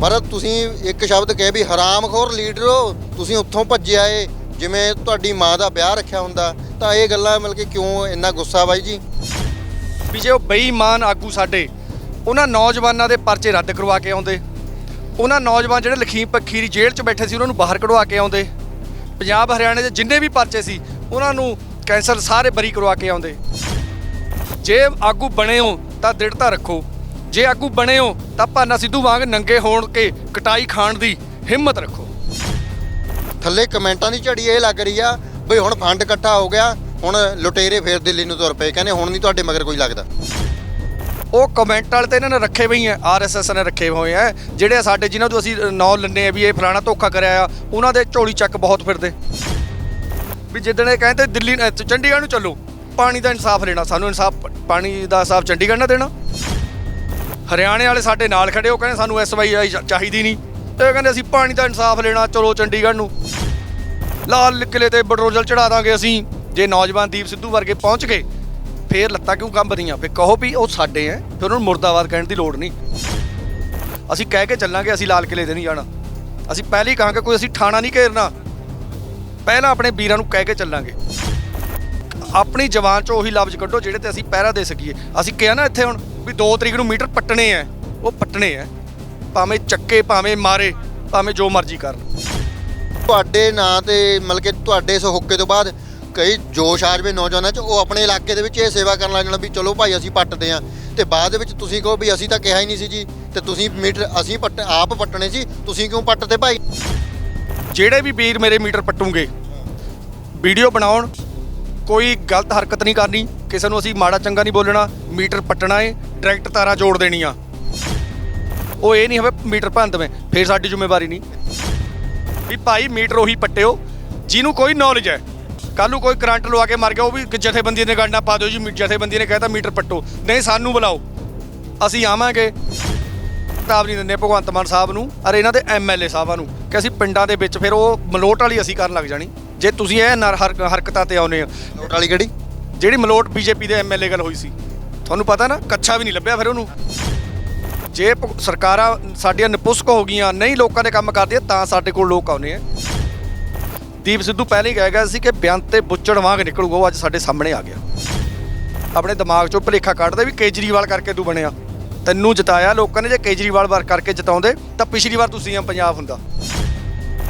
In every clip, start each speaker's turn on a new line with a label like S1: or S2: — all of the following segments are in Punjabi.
S1: ਪਰ ਤੁਸੀਂ ਇੱਕ ਸ਼ਬਦ ਕਹੇ ਵੀ ਹਰਾਮਖੋਰ ਲੀਡਰ ਹੋ, ਤੁਸੀਂ ਉੱਥੋਂ ਭੱਜਿਆ ਏ ਜਿਵੇਂ ਤੁਹਾਡੀ ਮਾਂ ਦਾ ਵਿਆਹ ਰੱਖਿਆ ਹੁੰਦਾ, ਤਾਂ ਇਹ ਗੱਲਾਂ ਮਿਲ ਕੇ ਕਿਉਂ ਇੰਨਾ ਗੁੱਸਾ ਬਾਈ ਜੀ?
S2: ਵੀ ਜੇ ਉਹ ਬੇਈਮਾਨ ਆਗੂ ਸਾਡੇ, ਉਹਨਾਂ ਨੌਜਵਾਨਾਂ ਦੇ ਪਰਚੇ ਰੱਦ ਕਰਵਾ ਕੇ ਆਉਂਦੇ, ਉਹਨਾਂ ਨੌਜਵਾਨ ਜਿਹੜੇ ਲਖੀਮ ਪੱਖੀ ਜੇਲ੍ਹ 'ਚ ਬੈਠੇ ਸੀ, ਉਹਨਾਂ ਨੂੰ ਬਾਹਰ ਕਢਵਾ ਕੇ ਆਉਂਦੇ, ਪੰਜਾਬ, ਹਰਿਆਣੇ ਦੇ ਜਿੰਨੇ ਵੀ ਪਰਚੇ ਸੀ, ਉਹਨਾਂ ਨੂੰ ਕੈਂਸਲ ਸਾਰੇ ਬਰੀ ਕਰਵਾ ਕੇ ਆਉਂਦੇ। ਜੇ ਆਗੂ ਬਣੇ ਹੋ, ਤਾਂ ਦ੍ਰਿੜਤਾ ਰੱਖੋ। ਜੇ ਆਗੂ ਬਣੇ ਹੋ ਤਾਂ ਭਾਨਾ ਸਿੱਧੂ ਵਾਂਗ ਨੰਗੇ ਹੋਣ ਕੇ ਕਟਾਈ ਖਾਣ ਦੀ ਹਿੰਮਤ ਰੱਖੋ।
S1: ਥੱਲੇ ਕਮੈਂਟਾਂ ਦੀ ਝੜੀ ਇਹ ਲੱਗ ਰਹੀ ਆ ਬਈ ਹੁਣ ਫੰਡ ਇਕੱਠਾ ਹੋ ਗਿਆ ਹੁਣ ਲੁਟੇਰੇ ਫੇਰ ਦਿੱਲੀ ਨੂੰ ਤੁਰ ਪਏ ਕਹਿੰਦੇ ਹੁਣ ਨਹੀਂ ਤੁਹਾਡੇ ਮਗਰ ਕੋਈ ਲੱਗਦਾ।
S2: ਉਹ ਕਮੈਂਟ ਵਾਲੇ ਤੇ ਇਹਨਾਂ ਨੇ ਰੱਖੇ ਹੋਈ ਆ ਆਰਐਸਐਸ ਨੇ ਰੱਖੇ ਹੋਏ ਆ ਜਿਹੜੇ ਸਾਡੇ ਜਿਨ੍ਹਾਂ ਤੋਂ ਅਸੀਂ ਨਾਂ ਲੈਂਦੇ ਆ ਵੀ ਇਹ ਫਲਾਣਾ ਧੋਖਾ ਕਰਿਆ ਆ ਉਹਨਾਂ ਦੇ ਝੋਲੀ ਚੱਕ ਬਹੁਤ ਫਿਰਦੇ। ਵੀ ਜਿੱਦਣ ਇਹ ਕਹਿੰਦੇ ਦਿੱਲੀ ਚੰਡੀਗੜ੍ਹ ਨੂੰ ਚੱਲੋ ਪਾਣੀ ਦਾ ਇਨਸਾਫ ਲੈਣਾ ਸਾਨੂੰ ਇਨਸਾਫ ਪਾਣੀ ਦਾ ਇਨਸਾਫ ਚੰਡੀਗੜ੍ਹ ਨਾ ਦੇਣਾ। ਹਰਿਆਣੇ ਵਾਲੇ ਸਾਡੇ ਨਾਲ ਖੜੇ, ਉਹ ਕਹਿੰਦੇ ਸਾਨੂੰ ਐਸਵਾਈ ਚਾਹੀਦੀ ਨਹੀਂ। ਇਹ ਕਹਿੰਦੇ ਅਸੀਂ ਪਾਣੀ ਦਾ ਇਨਸਾਫ ਲੈਣਾ, ਚਲੋ ਚੰਡੀਗੜ੍ਹ ਨੂੰ। ਲਾਲ ਕਿਲੇ ਤੇ ਬਡਰੋਜਲ ਚੜਾ ਦਾਂਗੇ ਅਸੀਂ। ਜੇ ਨੌਜਵਾਨ ਦੀਪ ਸਿੱਧੂ ਵਰਗੇ ਪਹੁੰਚ ਗਏ, ਫੇਰ ਲੱਤਾਂ ਕਿਉਂ ਕੰਬਦੀਆਂ? ਫੇਰ ਕਹੋ ਵੀ ਉਹ ਸਾਡੇ ਐ, ਫਿਰ ਉਹਨਾਂ ਨੂੰ ਮੁਰਦਾਬਾਦ ਕਹਿਣ ਦੀ ਲੋੜ ਨਹੀਂ। ਅਸੀਂ ਕਹਿ ਕੇ ਚੱਲਾਂਗੇ, ਅਸੀਂ ਲਾਲ ਕਿਲੇ ਤੇ ਨਹੀਂ ਜਾਣਾ। ਅਸੀਂ ਪਹਿਲਾਂ ਹੀ ਕਹਾਂਗੇ, ਕੋਈ ਅਸੀਂ ਥਾਣਾ ਨਹੀਂ ਘੇਰਨਾ। ਪਹਿਲਾਂ ਆਪਣੇ ਵੀਰਾਂ ਨੂੰ ਕਹਿ ਕੇ ਚੱਲਾਂਗੇ। ਆਪਣੀ ਜਵਾਨ ਚੋਂ ਉਹੀ ਲਫ਼ਜ਼ ਕੱਢੋ ਜਿਹੜੇ ਤੇ ਅਸੀਂ ਪਹਿਰਾ ਦੇ ਸਕੀਏ। ਅਸੀਂ ਕਿਹਾ ਨਾ ਇੱਥੇ ਹੁਣ ਵੀ 2 ਤਰੀਕ ਨੂੰ ਮੀਟਰ ਪੱਟਣੇ ਐ ਉਹ ਪੱਟਣੇ ਐ। ਭਾਵੇਂ ਚੱਕੇ ਭਾਵੇਂ ਮਾਰੇ ਭਾਵੇਂ ਜੋ ਮਰਜ਼ੀ ਕਰਨ
S1: ਤੁਹਾਡੇ ਨਾਂ ਤੇ ਮਤਲਬ ਕਿ ਤੁਹਾਡੇ ਇਸ ਹੁੱਕੇ ਤੋਂ ਬਾਅਦ ਕਈ ਜੋਸ਼ ਆ ਜਾਵੇ ਨੌਜਵਾਨਾਂ 'ਚ ਉਹ ਆਪਣੇ ਇਲਾਕੇ ਦੇ ਵਿੱਚ ਇਹ ਸੇਵਾ ਕਰਨ ਲੱਗ ਜਾਣਾ ਵੀ ਚਲੋ ਭਾਈ ਅਸੀਂ ਪੱਟਦੇ ਆ ਤੇ ਬਾਅਦ ਵਿੱਚ ਤੁਸੀਂ ਕਹੋ ਵੀ ਅਸੀਂ ਤਾਂ ਕਿਹਾ ਹੀ ਨਹੀਂ ਸੀ ਜੀ ਤੇ ਤੁਸੀਂ ਮੀਟਰ ਅਸੀਂ ਪੱਟ ਆਪ ਪੱਟਣੇ ਸੀ ਤੁਸੀਂ ਕਿਉਂ ਪੱਟਦੇ ਭਾਈ?
S2: ਜਿਹੜੇ ਵੀ ਵੀਰ ਮੇਰੇ ਮੀਟਰ ਪੱਟੂਗੇ ਵੀਡੀਓ ਬਣਾਉਣ ਕੋਈ ਗਲਤ ਹਰਕਤ ਨਹੀਂ ਕਰਨੀ, ਕਿਸੇ ਨੂੰ ਅਸੀਂ ਮਾੜਾ ਚੰਗਾ ਨਹੀਂ ਬੋਲਣਾ, ਮੀਟਰ ਪੱਟਣਾ ਏ, ਡਾਇਰੈਕਟ ਤਾਰਾਂ ਜੋੜ ਦੇਣੀਆਂ। ਉਹ ਇਹ ਨਹੀਂ ਹੋਵੇ ਮੀਟਰ ਭੰਨ ਭੰਦਵੇਂ ਫੇਰ ਸਾਡੀ ਜ਼ਿੰਮੇਵਾਰੀ ਨਹੀਂ। ਵੀ ਭਾਈ ਮੀਟਰ ਉਹੀ ਪੱਟਿਓ, ਜਿਹਨੂੰ ਕੋਈ ਨੌਲੇਜ ਹੈ। ਕੱਲ ਨੂੰ ਕੋਈ ਕਰੰਟ ਲਵਾ ਕੇ ਮਰ ਗਿਆ, ਉਹ ਵੀ ਜਥੇਬੰਦੀ ਨੇ ਗਾਣਾ ਪਾ ਦਿਓ ਜੀ, ਮੀ- ਜਥੇਬੰਦੀ ਨੇ ਕਹਿਤਾ ਮੀਟਰ ਪੱਟੋ। ਨਹੀਂ, ਸਾਨੂੰ ਬੁਲਾਓ। ਅਸੀਂ ਆਵਾਂਗੇ। ਕਿਤਾਬ ਨਹੀਂ ਦਿੰਦੇ ਭਗਵੰਤ ਮਾਨ ਸਾਹਿਬ ਨੂੰ, ਅਰੇ ਇਹਨਾਂ ਦੇ ਐਮਐਲਏ ਸਾਹਿਬਾਂ ਨੂੰ, ਕਿ ਅਸੀਂ ਪਿੰਡਾਂ ਦੇ ਵਿੱਚ ਫਿਰ ਉਹ ਮਲੋਟ ਵਾਲੀ ਅਸੀਂ ਕਰਨ ਲੱਗ ਜਾਣੀ। ਜੇ ਤੁਸੀਂ ਇਹ ਨਰ ਹਰ- ਹਰਕਤਾਂ ਤੇ ਆਉਨੇ ਆ
S1: ਨੋਟ ਵਾਲੀ ਕਿਹੜੀ
S2: ਜਿਹੜੀ ਮਲੋਟ ਬੀਜੇਪੀ ਦੇ ਐਮਐਲਏ ਗੱਲ ਹੋਈ ਸੀ, ਤੁਹਾਨੂੰ ਪਤਾ ਨਾ, ਕੱਛਾ ਵੀ ਨਹੀਂ ਲੱਭਿਆ ਫਿਰ ਉਹਨੂੰ। ਜੇ ਭ- ਸਰਕਾਰਾਂ ਸਾਡੀਆਂ ਨਪੁਸਕ ਹੋ ਗਈਆਂ, ਨਹੀਂ ਲੋਕਾਂ ਦੇ ਕੰਮ ਕਰਦੀਆਂ, ਤਾਂ ਸਾਡੇ ਕੋਲ ਲੋਕ ਆਉਨੇ ਆ। ਦੀਪ ਸਿੱਧੂ ਪਹਿਲਾਂ ਹੀ ਕਹਿ ਗਿਆ ਸੀ ਕਿ ਬਿਆਨ ਤੇ ਬੁੱਚੜ ਵਾਂਗ ਨਿਕਲੂਗਾ, ਉਹ ਅੱਜ ਸਾਡੇ ਸਾਹਮਣੇ ਆ ਗਿਆ। ਆਪਣੇ ਦਿਮਾਗ ਚੋਂ ਭੁਲੇਖਾ ਕੱਢਦੇ ਵੀ ਕੇਜਰੀਵਾਲ ਕਰਕੇ ਤੂੰ ਬਣਿਆ। ਤੈਨੂੰ ਜਿਤਾਇਆ ਲੋਕਾਂ ਨੇ, ਜੇ ਕੇਜਰੀਵਾਲ ਵਾਰ ਕਰਕੇ ਜਿਤਾਉਂਦੇ, ਤਾਂ ਪਿਛਲੀ ਵਾਰ ਤੂੰ ਸੀਐਮ ਪੰਜਾਬ ਹੁੰਦਾ।